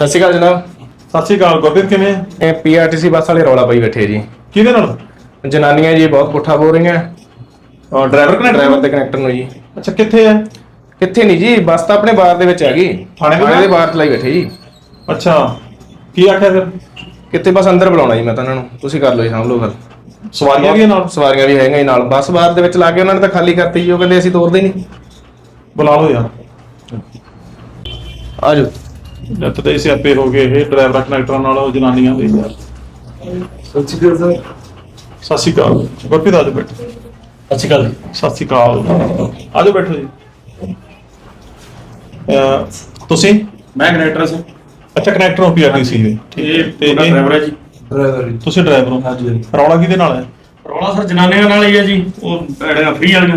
ਸਤਿ ਸ਼੍ਰੀ ਅਕਾਲ ਜਨਾਬ। ਸਤਿ ਸ਼੍ਰੀ ਅਕਾਲ ਗੁਰਦੀਪ ਕਿਵੇਂ? ਇਹ ਪੀਆਰਟੀਸੀ ਬੱਸ ਵਾਲੇ ਰੌਲਾ ਪਾਈ ਬੈਠੇ ਜੀ। ਕਿਹਦੇ ਨਾਲ? ਜਨਾਨੀਆਂ ਜੀ ਬਹੁਤ ਪੁੱਠਾ ਬੋਲ ਰਹੀਆਂ। ਡਰਾਈਵਰ ਕਨੈਕਟਰ ਡਰਾਈਵਰ ਤੇ? ਕਨੈਕਟਰ ਨੂੰ ਜੀ। ਅੱਛਾ ਕਿੱਥੇ ਹੈ? ਕਿੱਥੇ ਨਹੀਂ ਜੀ ਬੱਸ ਤਾਂ ਆਪਣੇ ਬਾਰ ਦੇ ਵਿੱਚ ਹੈਗੀ। ਥਾਣੇ ਦੇ ਬਾਹਰ? ਬਾਹਰ ਚਲਾਈ ਬੈਠੇ ਜੀ। ਅੱਛਾ ਕੀ ਆਖਿਆ ਫਿਰ? ਕਿੱਥੇ ਬਸ ਅੰਦਰ ਬੁਲਾਉਣਾ ਜੀ ਮੈਂ ਤਾਂ ਉਹਨਾਂ ਨੂੰ। ਤੁਸੀਂ ਕਰ ਲਓ ਜੀ ਸਾਂਭ ਲਓ ਗੱਲ। ਸਵਾਰੀਆਂ ਵੀ ਨਾਲ? ਸਵਾਰੀਆਂ ਵੀ ਹੈਗੀਆਂ ਜੀ ਨਾਲ। ਬੱਸ ਬਾਹਰ ਦੇ ਵਿੱਚ ਲਾ ਕੇ ਉਹਨਾਂ ਨੇ ਤਾਂ ਖਾਲੀ ਕਰਤੀ ਜੀ ਉਹ ਕਹਿੰਦੇ ਅਸੀਂ ਤੋਰਦੇ ਨਹੀਂ। ਬੁਲਾ ਲਓ ਯਾਰ। ਆਜੋ। ਜਦ ਤੇ ਸਿਆਪੇ ਹੋ ਗਏ ਇਹ ਡਰਾਈਵਰ ਕਨੈਕਟਰਾਂ ਨਾਲ ਉਹ ਜਨਾਨੀਆਂ ਦੇ ਯਾਰ। ਸਤਿ ਸ਼੍ਰੀ ਅਕਾਲ ਸਤਿ ਸ਼੍ਰੀ ਅਕਾਲ। ਗੁਰਪ੍ਰੀਤ ਆਜੋ ਬੈਠੋ। ਸਤਿ ਸ਼੍ਰੀ ਅਕਾਲ ਸਤਿ ਸ਼੍ਰੀ ਅਕਾਲ। ਆਜੋ ਬੈਠੋ ਜੀ। ਅਹ ਤੁਸੀਂ? ਮੈਂ ਕਨੈਕਟਰ ਸੀ ਅੱਛਾ ਕਨੈਕਟਰ ਹੋ ਪੀਆਰਟੀਸੀ ਦੇ ਇਹ ਤੇ ਇਹ- ਡਰਾਈਵਰ ਹੈ ਜੀ। ਡਰਾਈਵਰ ਜੀ। ਤੁਸੀਂ ਡਰਾਈਵਰ ਹੋ। ਹਾਂਜੀ ਰੌਲਾ ਕਿਹਦੇ ਨਾਲ ਹੈ? ਰੌਲਾ ਸਰ ਜਨਾਨੀਆਂ ਨਾਲ ਹੀ ਹੈ ਜੀ। ਉਹ ਜਿਹੜੀਆਂ ਫ੍ਰੀ ਵਾਲੀਆਂ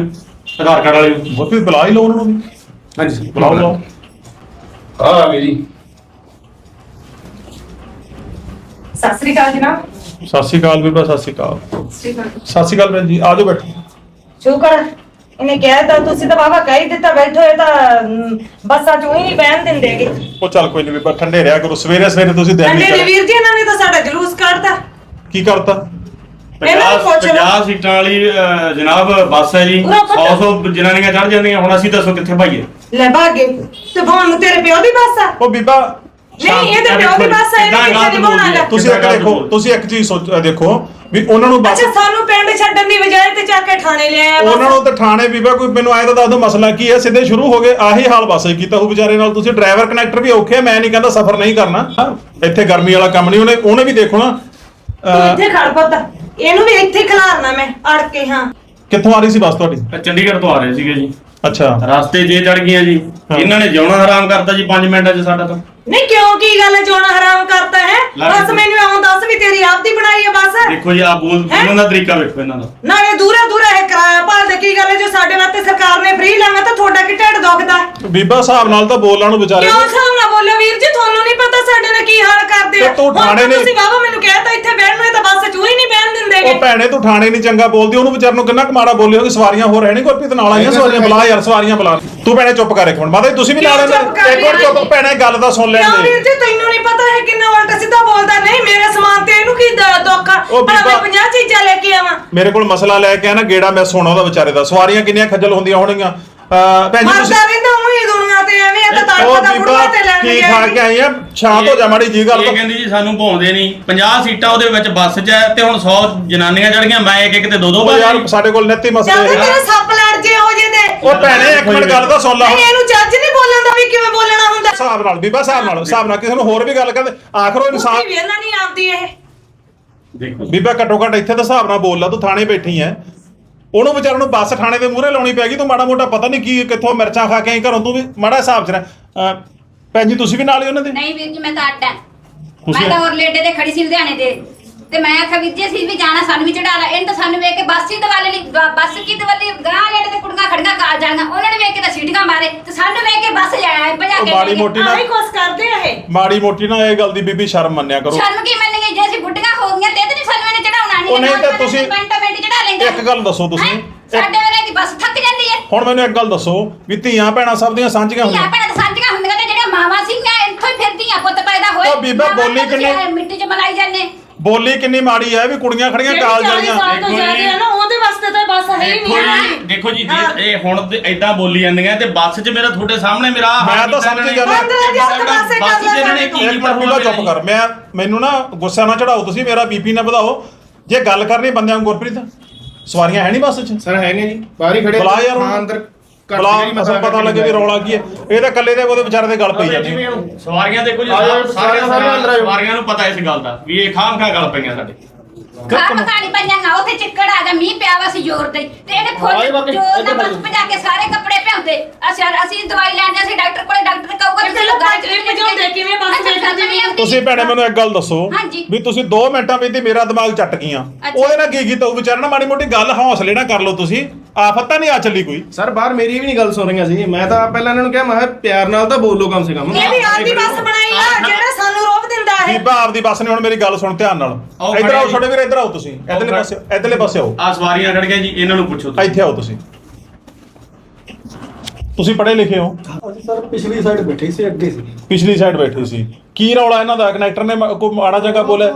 ਆਧਾਰ ਕਾਰਡ ਵਾਲੀਆਂ। ਗੁਰਪ੍ਰੀਤ ਬੁਲਾ ਹੀ ਲਓ ਉਹਨਾਂ। ਨੂੰ ਵੀ ਹਾਂਜੀ। ਬੁਲਾਓ ਬੁਲਾਓ। ਆ ਆ ਗਏ ਜੀ। ਸਤਿ ਸ੍ਰੀ ਅਕਾਲ ਜਨਾਬ। ਸਤਿ ਸ਼੍ਰੀ ਅਕਾਲ ਬੀਬਾ ਸਤਿ ਸ਼੍ਰੀ ਅਕਾਲ। ਸਤਿ ਸ਼੍ਰੀ ਅਕਾਲ ਭੈਣ ਜੀ ਆਜੋ ਬੈਠੋ। ਸ਼ੁਕਰ ਇਹਨੇ ਕਿਹਾ ਤਾਂ ਤੁਸੀਂ ਤਾਂ ਬਾਬਾ ਕਹਿ ਹੀ ਦਿੱਤਾ ਬੈਠੋ ਇਹ ਤਾਂ ਅਮ, ਬੱਸਾਂ ਚੋਂ ਹੀ ਨਹੀਂ ਬਹਿਣ ਦਿੰਦੇਗੇ ਉਹ ਚੱਲ ਕੋਈ ਨਹੀਂ ਬੀਬਾ ਠੰਡੇ ਰਿਹਾ ਕਰੋ। ਸਵੇਰੇ ਸਵੇਰੇ ਤੁਸੀਂ ਦਿਨ ਨਹੀਂ ਕਰ ਵੀਰ ਜੀ ਇਹਨਾਂ ਨੇ ਤਾਂ ਸਾਡਾ ਜਲੂਸ ਕੱਢਤਾ। ਕੀ ਕਰਤਾ? ਇਹਨਾਂ ਨੂੰ ਪੁੱਛ ਲਓ। 50 ਸੀਟਾਂ ਵਾਲੀ ਅਹ, ਜਨਾਬ ਬੱਸ ਹੈ ਜੀ। ਉਰਾ ਪੁੱਤ। 100 100 ਜਨਾਨੀਆਂ ਚੜ ਜਾਂਦੀਆਂ ਹੁਣ ਅਸੀਂ ਦੱਸੋ ਕਿੱਥੇ ਭਾਈਏ? ਲੈ ਭਾਗੇ ਤੇ ਭਾਨੂੰ ਤੇਰੇ ਪਿਓ ਦੀ ਬੱਸ ਆ। ਉਹ ਬੀਬਾ ਨਹੀਂ ਇਹ ਤੇ ਪਿਓ ਦੀ ਬੱਸ ਆ ਇਹਨੇ ਕਿੱਥੇ ਨਹੀਂ। ਬੋਲਣਾ ਤੁਸੀਂ ਇੱਕ ਦੇਖੋ ਤੁਸੀਂ ਇੱਕ ਚੀਜ਼ ਸੋਚ ਅਹ ਦੇਖੋ ਵੀ ਉਹਨਾਂ ਨੂੰ ਬਸ ਅੱਛਾ ਸਾਨੂੰ ਪਿੰਡ ਛੱਡਣ ਦੀ ਬਜਾਏ ਤੇ ਚੱਕ ਕੇ ਥਾਣੇ ਲੈ ਆਇਆ ਉਹਨਾਂ ਨੂੰ ਬਸ ਤਾਂ ਥਾਣੇ ਬੀਬਾ ਕੋਈ ਮੈਨੂੰ ਆਇਆ ਤਾਂ ਦੱਸ ਦੋ ਮਸਲਾ ਕੀ ਹੈ ਸਿੱਧੇ ਸ਼ੁਰੂ ਹੋ ਗਏ ਆਹੀ ਹਾਲ ਬਸ ਕੀਤਾ ਉਹ ਵਿਚਾਰੇ ਨਾਲ। ਤੁਸੀਂ ਡਰਾਈਵਰ ਕਨੈਕਟਰ ਵੀ ਔਖੇ ਆ ਮੈਂ ਨਹੀਂ ਕਹਿੰਦਾ ਸਫ਼ਰ ਨਹੀਂ ਕਰਨਾ। ਇੱਥੇ ਗਰਮੀ ਵਾਲਾ ਕੰਮ ਨਹੀਂ ਉਹਨੇ ਉਹਨੇ ਵੀ ਦੇਖੋ ਨਾ ਤੂੰ ਅਹ, ਇੱਥੇ ਖੜ ਪੁੱਤ। ਇਹਨੂੰ ਵੀ ਇੱਥੇ ਖਿਲਾਰਨਾ ਮੈਂ ਅੜ ਕੇ ਹਾਂ। ਕਿੱਥੋਂ ਆ ਰਹੀ ਸੀ ਬੱਸ ਤੁਹਾਡੀ? ਚੰਡੀਗੜ੍ਹ ਤੋਂ ਆ ਰਹੇ ਸੀਗੇ ਜੀ। ਅੱਛਾ। ਰਸਤੇ ਜੇ ਚੜ ਗਈਆਂ ਜੀ। ਹਾਂ। ਇਹਨਾਂ ਨੇ ਜਿਉਣਾ ਹਰਾਮ ਕਰਤਾ ਜੀ 5 ਮਿੰਟਾਂ 'ਚ ਸਾਡਾ ਤਾਂ। ਨਹੀਂ ਕਿਉਂ ਕੀ ਗੱਲ ਹੈ? ਜੋਣਾ ਹਰਾਮ ਕਰਤਾ ਹੈ ਲੈ ਬਸ ਮੈਨੂੰ ਆਉਂ ਦੱਸ ਵੀ ਤੇਰੀ ਆਪਦੀ ਬਣਾਈ ਹੈ ਬਸ। ਦੇਖੋ ਜੀ ਆ ਬੋਲ? ਬੋਲਣ ਦਾ ਤਰੀਕਾ ਵੇਖੋ ਇਹਨਾਂ ਦਾ। ਨਾਲੇ ਦੂਰਾ ਦੂਰਾ ਇਹ ਕਿਰਾਇਆ ਭਾਲਦੇ ਕੀ ਗੱਲ ਹੈ? ਜੋ ਸਾਡੇ ਵਾਸਤੇ ਸਰਕਾਰ ਨੇ ਫ੍ਰੀ ਲਾਣਾ ਤਾਂ ਤੁਹਾਡਾ ਕੀ ਢਿੱਡ ਦੁਖਦਾ ਹੈ? ਬੀਬਾ ਹਿਸਾਬ ਨਾਲ ਤਾਂ ਬੋਲਾਂ ਨੂੰ ਵਿਚਾਰੇ ਕਿਉਂ ਹਿਸਾਬ ਨਾ ਬੋਲੋ ਵੀਰ ਜੀ? ਤੁਹਾਨੂੰ ਨਹੀਂ ਪਤਾ ਸਾਡੇ ਨਾਲ ਕੀ ਹਾਲ ਕਰਦੇ ਆ। ਤੇ ਤੂੰ ਹੁਣ ਤਾਂ ਨੇ- ਤੁਸੀਂ ਬਾਬਾ ਮੈਨੂੰ ਕਹਿਤਾ ਇੱਥੇ ਬਹਿਣ ਨੂੰ ਇਹ ਤਾਂ ਬੱਸ ਚੂਹੀ ਨਹੀਂ ਬਹਿਣ ਦਿੰਦੇਗੇ ਉਹ ਭੈਣੇ ਤੂੰ ਥਾਣੇ ਨਹੀਂ ਚੰਗਾ ਬੋਲਦੀ ਉਹਨੂੰ ਵਿਚਾਰ ਨੂੰ ਕਿੰਨਾ ਕਮਾੜਾ ਬੋਲੀ ਹੋਗੀ ਸਵਾਰੀਆਂ ਹੋਰ ਹੈ ਨਹੀਂ ਗੁਰਪ੍ਰੀਤ ਨਾਲ ਆਈਆਂ ਸਵਾਰੀਆਂ ਬੁਲਾ ਯਾਰ ਸਵਾਰੀਆਂ ਬੁਲਾ। ਤੂੰ ਭੈਣੇ ਚੁੱਪ ਕਰ ਇੱਕ ਮਿੰਟ। ਮਾਤਾ ਜੀ ਤੁਸੀਂ ਵੀ ਨਾਲ ਚੁੱਪ ਕਰ ਇੱਕ ਵਾਰ ਰਹੀ ਚੁੱਪ? ਭੈਣੇ ਗੱਲ ਤਾਂ ਸੁਣ ਕਿਉਂ ਜੀ ਤੈਨੂੰ ਨਹੀਂ ਪਤਾ ਹੈ ਕਿੰਨਾ ਉਲਟਾ ਸਿੱਧਾ ਬੋਲਦਾ? ਨਹੀਂ ਮੇਰੇ ਸਮਾਨ ਤੇ ਇਹਨੂੰ ਕੀ ਦ- ਦੁੱਖ ਆ? ਉਹ ਭਲਾ ਮੈਂ ਬੀਬਾ- 50 ਚੀਜ਼ਾਂ ਲੈ ਕੇ ਆਵਾਂ। ਮੇਰੇ ਕੋਲ ਮਸਲਾ ਲੈ ਕੇ ਆ ਨਾ ਗੇੜਾ ਮੈਂ ਸੁਣਾ ਉਹਦਾ ਵਿਚਾਰੇ ਦਾ। ਸਵਾਰੀਆਂ ਕਿੰਨੀਆਂ ਖੱਜਲ ਹੁੰਦੀਆਂ ਹੋਣਗੀਆਂ। ਅਹ ਭੈਣ ਜੀ ਤੁਸੀਂ ਮਰਦਾ ਰਹਿੰਦਾ ਤੇ ਐਵੇਂ ਇਹ ਤਾਂ ਤੜਕਾ ਦਾ ਬੁੜਵਾ ਤੇ ਲੈਣ ਕੀ ਖਾ ਕੇ ਆਈ ਆ? ਸ਼ਾਂਤ ਹੋ ਜਾ ਮਾੜੀ ਜੀ ਗੱਲ ਇਹ ਤਾਂ। ਕਹਿੰਦੀ ਜੀ ਸਾਨੂੰ ਭੌਂਦੇ ਨਹੀਂ। 50 ਸੀਟਾਂ ਉਹਦੇ ਵਿੱਚ ਬੱਸ 'ਚ ਹੈ ਤੇ ਹੁਣ 100 ਜਨਾਨੀਆਂ ਚੜ ਗਈਆਂ ਮੈਂ ਇੱਕ ਇੱਕ ਤੇ ਦੋ ਦੋ ਉਹ ਯਾਰ ਭਾਜੀ ਸਾਡੇ ਕੋਲ ਨੈਤੀ ਚੱਲ ਮਸਲੇ ਤੇ ਹੈ ਤੇਰੇ ਸੱਪ ਲੜ ਜੇ ਹੋ ਜੇ ਤੇ। ਉਹ ਭੈਣੇ ਇੱਕ ਮਿੰਟ ਗੱਲ ਤਾਂ ਸੁਣ ਲੈ। ਨਹੀਂ ਇਹਨੂੰ ਜੱਜ ਨਹੀਂ ਬੋਲਣ ਦਾ ਵੀ ਕਿਵੇਂ ਬੋਲਣਾ ਹੁੰਦਾ। ਹਿਸਾਬ ਨਾਲ ਬੀਬਾ ਹਿਸਾਬ ਨਾਲ ਹਿਸਾਬ ਨਾਲ। ਕਿਸੇ ਨੂੰ ਹੋਰ ਵੀ ਗੱਲ ਕਰਦੇ ਆਖਰੋ ਇਨਸਾਨ ਕੋਈ ਵੇਲਾ ਨਹੀਂ ਆਉਂਦੀ ਇਹ। ਦੇਖੋ। ਬੀਬਾ ਘੱਟੋ ਘੱਟ ਇੱਥੇ ਤਾਂ ਹਿਸਾਬ ਨਾਲ ਬੋਲ ਲਾ ਤੂੰ ਥਾਣੇ ਬੈਠੀ ਐ। ਉਹਨੂੰ ਵਿਚਾਰ ਨੂੰ ਬੱਸ ਥਾਣੇ ਦੇ ਮੂਹਰੇ ਲਾਉਣੀ ਪੈ ਗਈ ਤੂੰ ਮਾੜਾ ਮੋਟਾ ਪਤਾ ਨਹੀਂ ਕੀ ਕਿੱਥੋਂ ਮਿਰਚਾਂ ਖਾ ਕੇ ਆਈ ਘਰੋਂ ਤੂੰ ਵੀ ਮਾੜਾ ਹਿਸਾਬ ਚ ਰਹਿ। ਭੈਣ ਜੀ ਤੁਸੀਂ ਵੀ ਨਾਲ ਹੀ ਉਹਨਾਂ ਦੇ? ਨਹੀਂ ਵੀਰ ਜੀ ਮੈਂ ਤਾਂ ਅੱਡ ਆ ਤੁਸੀਂ- ਮੈਂ ਤਾਂ ਹੋਰ ਲੇਡੇ ਤੇ ਖੜੀ ਸੀ ਲੁਧਿਆਣੇ ਤੇ ਤੇ ਮੈਂ ਆਖਿਆ ਵੀਰ ਜੀ ਅਸੀਂ ਵੀ ਜਾਣਾ ਸਾਨੂੰ ਵੀ ਚੜਾ ਲਾ। ਇਹਨੇ ਤਾਂ ਸਾਨੂੰ ਵੇਖ ਕੇ ਬੱਸ ਹੀ ਦਵਾਲੇ ਲਈ ਬ- ਬੱਸ ਕੀ ਦਵਾਲੇ ਗਾਂ ਲੇਡੇ ਤੇ ਕੁੜੀਆਂ ਖੜੀਆਂ ਕਾਲ ਜਾਣੀਆਂ। ਉਹਨਾਂ ਨੇ ਵੇਖ ਕੇ ਤਾਂ ਸੀਟੀਆਂ ਮਾਰੇ। ਤੇ ਸਾਨੂੰ ਵੇਖ ਕੇ ਬੱਸ ਜਾਇਆ ਭਜਾ ਉਹ ਕੇ ਮਾੜੀ ਲੈ ਗਏ। ਮੋਟੀ ਨਾ ਆਹੀ ਕੁਛ ਕਰਦੇ ਆ ਇਹ। ਮਾੜੀ ਮੋਟੀ ਨਾ ਇਹ ਗੱਲ ਦੀ ਬੀਬੀ ਸ਼ਰਮ ਮੰਨਿਆ ਕਰੋ। ਸ਼ਰਮ ਕੀ ਮੰਨਗੇ ਜੇ ਅਸੀਂ ਬੁੱਢੀਆਂ ਹੋ ਗਈਆਂ ਤੇ ਤੇ ਨਹੀਂ ਉਹ ਨਹੀਂ ਤਾਂ ਤੁਸੀਂ- ਮਿੰਟੋ ਮਿੰਟ ਚੜਾ ਲੈਂਦੇ। ਇੱਕ ਗੱਲ ਦੱਸੋ ਤੁਸੀਂ। ਸਾਡੇ ਵੇਲੇ ਦੀ ਬੱਸ ਥੱਕ ਜਾਂਦੀ ਹੈ? ਹੁਣ ਮੈਨੂੰ ਇੱਕ ਗੱਲ ਦੱਸੋ ਵੀ ਧੀਆਂ ਭੈਣਾਂ ਸਭ ਦੀਆਂ ਸਾਂਝੀਆਂ ਧੀਆਂ ਹੁੰਦੀਆਂ। ਭੈਣਾਂ ਤਾਂ ਸਾਂਝੀਆਂ ਹੁੰਦੀਆਂ ਤੇ ਜਿਹੜੀਆਂ ਮਾਵਾਂ ਸੀਗੀਆਂ ਇੱਥੋਂ ਹੀ ਫਿਰਦੀਆਂ ਪੁੱਤ ਪੈਦਾ ਹੋਏ। ਉਹ ਬੀਬਾ ਬੋਲੀ ਤਾਂ ਕਿੰਨੇ- ਮਿੱਟੀ 'ਚ ਮਲਾਈ ਜਾਂਦੇ। ਬੋਲੀ ਕਿੰਨੀ ਮਾੜੀ ਹੈ ਵੀ ਕੁੜੀਆਂ ਖੜੀਆਂ ਕਾਲ ਜਿਹੜੀ 40 ਜਾਲੀਆਂ ਸਾਲ ਤੋਂ ਦੇਖੋ ਜੀ। ਹੈ ਨਾ ਉਹਦੇ ਵਾਸਤੇ ਤਾਂ ਬੱਸ ਹੈ ਹੀ ਦੇਖੋ ਨਹੀਂ ਜੀ ਦੇਖੋ ਜੀ ਹਾਂ। ਜੇ ਇਹ ਹੁਣ ਤੇ ਏਦਾਂ ਬੋਲੀ ਜਾਂਦੀਆਂ ਤੇ ਬੱਸ 'ਚ ਮੇਰਾ ਤੁਹਾਡੇ ਸਾਹਮਣੇ ਮੇਰਾ ਮੈਂ ਤਾਂ ਸਮਝ ਇਹਨਾਂ ਗਿਆ ਨੇ। ਨਾ। ਪੰਦਰਾਂ ਦੀ ਹੱਥ ਪਾਸੇ ਕਰ ਬੱਸ 'ਚ ਇਹਨਾਂ ਨੇ ਲੈ ਕੀ ਬੀਬਾ ਚੁੱਪ ਕਰ। ਮੈਂ ਮੈਨੂੰ ਨਾ ਗੁੱਸਾ ਨਾ ਚੜਾਓ ਤੁਸੀਂ ਮੇਰਾ ਬੀਪੀ ਨਾ ਵਧਾਓ। ਜੇ ਗੱਲ ਕਰਨੀ ਬੰਦਿਆਂ ਨੂੰ ਗੁਰਪ੍ਰੀਤ ਸਵਾਰੀਆਂ ਹੈ ਨਹੀਂ ਬੱਸ 'ਚ ਸਰ ਹੈਗੇ ਜੀ ਬਾਹਰ ਹੀ ਖੜੇ ਬੁਲਾ ਯਾਰ ਹਾਂ। ਅੰਦਰ ਘੱਟ ਬਲਾ ਜਿਹੜੀ ਮਸਾਂ ਪਤਾ ਲੱਗੇ ਵੀ ਰੌਲਾ ਕੀ ਹੈ ਇਹ ਤਾਂ ਇਕੱਲੇ ਦੇ ਉਹਦੇ ਵਿਚਾਰੇ ਦੇ ਗੱਲ ਪਈ ਜਾਂਦੀ ਹੈ। ਸਵਾਰੀਆਂ ਦੇਖੋ ਜੀ ਆ ਜਾਓ, ਸਾਰੀਆਂ ਸਾਰੀਆਂ ਅੰਦਰ ਆਇਓ। ਸਵਾਰੀਆਂ ਨੂੰ ਪਤਾ ਇਸ ਗੱਲ ਦਾ ਵੀ ਇਹ ਖਾਮ ਖਾ ਗੱਲ ਪਈਆਂ ਸਾਡੇ ਖਾ ਪਕਾਣੀ ਪੰਜਾਂ ਉੱਥੇ ਚਿੱਕੜ ਆ ਗਿਆ ਮੀਂਹ ਪਿਆ ਵਾ ਸੀ ਜ਼ੋਰ ਤੇ। ਤੇ ਇਹਨੇ ਆਏ ਫੁੱਲ ਬਾਕੀ, ਜੋ ਨਾ ਇੱਧਰ ਬਸ ਦੇਖੋ। ਭਜਾ ਕੇ ਸਾਰੇ ਕੱਪੜੇ ਭਿਉਂਦੇ। ਅਸੀਂ ਅਸੀਂ ਦਵਾਈ ਲੈਣ ਜਾਂਦੇ ਸੀ ਡਾਕਟਰ ਕੋਲੇ ਡਾਕਟਰ ਕਹੂਗਾ ਤੇ ਪਹਿਲਾਂ ਗਾੜੀ ਬਾਜਰੇ ਭਜਾਉਂਦੇ ਕਿਵੇਂ ਬੱਸ ਅੱਛਾ, ਦੇਖਦੇ ਨਹੀਂ ਆਉਂਦੀ। ਤੁਸੀਂ ਭੈਣੇ ਮੈਨੂੰ ਇੱਕ ਗੱਲ ਦੱਸੋ ਹਾਂਜੀ। ਵੀ ਤੁਸੀਂ 2 ਮਿੰਟਾਂ ਵਿੱਚ ਹੀ ਮੇਰਾ ਦਿਮਾਗ ਚੱਟ ਗਈਆਂ। ਅੱਛਾ। ਉਹਦੇ ਨਾਲ ਕੀ ਕੀਤਾ ਉਹ ਵਿਚਾਰਾ ਨਾ ਮਾੜੀ ਮੋਟੀ ਗੱਲ ਹੌਸਲੇ ਨਾਲ ਕਰ ਲਓ ਤੁਸੀਂ। ਆਫਤ ਤਾਂ ਨਹੀਂ ਆ ਚੱਲੀ ਕੋਈ। ਸਰ ਬਾਹਰ ਮੇਰੀ ਵੀ ਨਹੀਂ ਗੱਲ ਸੁਣ ਰਹੀਆਂ ਸੀ। ਮੈਂ ਤਾਂ ਪਹਿਲਾਂ ਇਹਨਾਂ ਨੂੰ ਕਿਹਾ ਮੈਂ ਕਿਹਾ ਪਿਆਰ ਨਾਲ ਤਾਂ ਬੋਲੋ ਕਮ ਸੇ ਕਮ। ਇਹ ਵੀ ਆਪਦੀ ਬੱਸ ਬਣਾਈ ਆ ਜਿਹੜਾ ਸਾਨੂੰ ਰੋਕ ਦਿੰਦਾ ਹੈ ਬੀਬਾ ਆਪਦੀ ਬੱਸ ਨੇ ਹੁਣ ਮੇਰੀ ਗੱਲ ਸੁਣ ਧਿਆਨ ਨਾਲ। ਇੱਧਰ ਖੜੇ ਆਓ ਜੀ। ਛੋਟੇ ਵੀਰ ਇੱਧਰ ਆਓ ਤੁਸੀਂ। ਇੱਧਰਲੇ ਖੜੇ। ਪਾਸੇ ਇੱਧਰਲੇ ਪਾਸੇ ਆਓ। ਆ ਸਵਾਰੀਆਂ ਖੜ ਗਈਆਂ ਜੀ ਇਹਨਾਂ ਨੂੰ ਪੁੱਛੋ ਤੁਸੀਂ। ਇੱਥੇ ਆਓ ਤੁਸੀਂ। ਤੁਸੀਂ ਪੜ੍ਹੇ ਲਿਖੇ ਹੋ? ਅਸੀਂ ਸਰ ਪਿਛਲੀ ਸਾਈਡ ਬੈਠੇ ਸੀ ਅੱਗੇ ਸੀ। ਪਿਛਲੀ ਸਾਈਡ ਬੈਠੇ ਸੀ। ਕੀ ਰੌਲਾ ਇਹਨਾਂ ਦਾ? ਕਨੈਕਟਰ ਨੇ ਮ- ਕੋਈ ਮਾੜਾ ਜਗ੍ਹਾ ਬੋਲਿਆ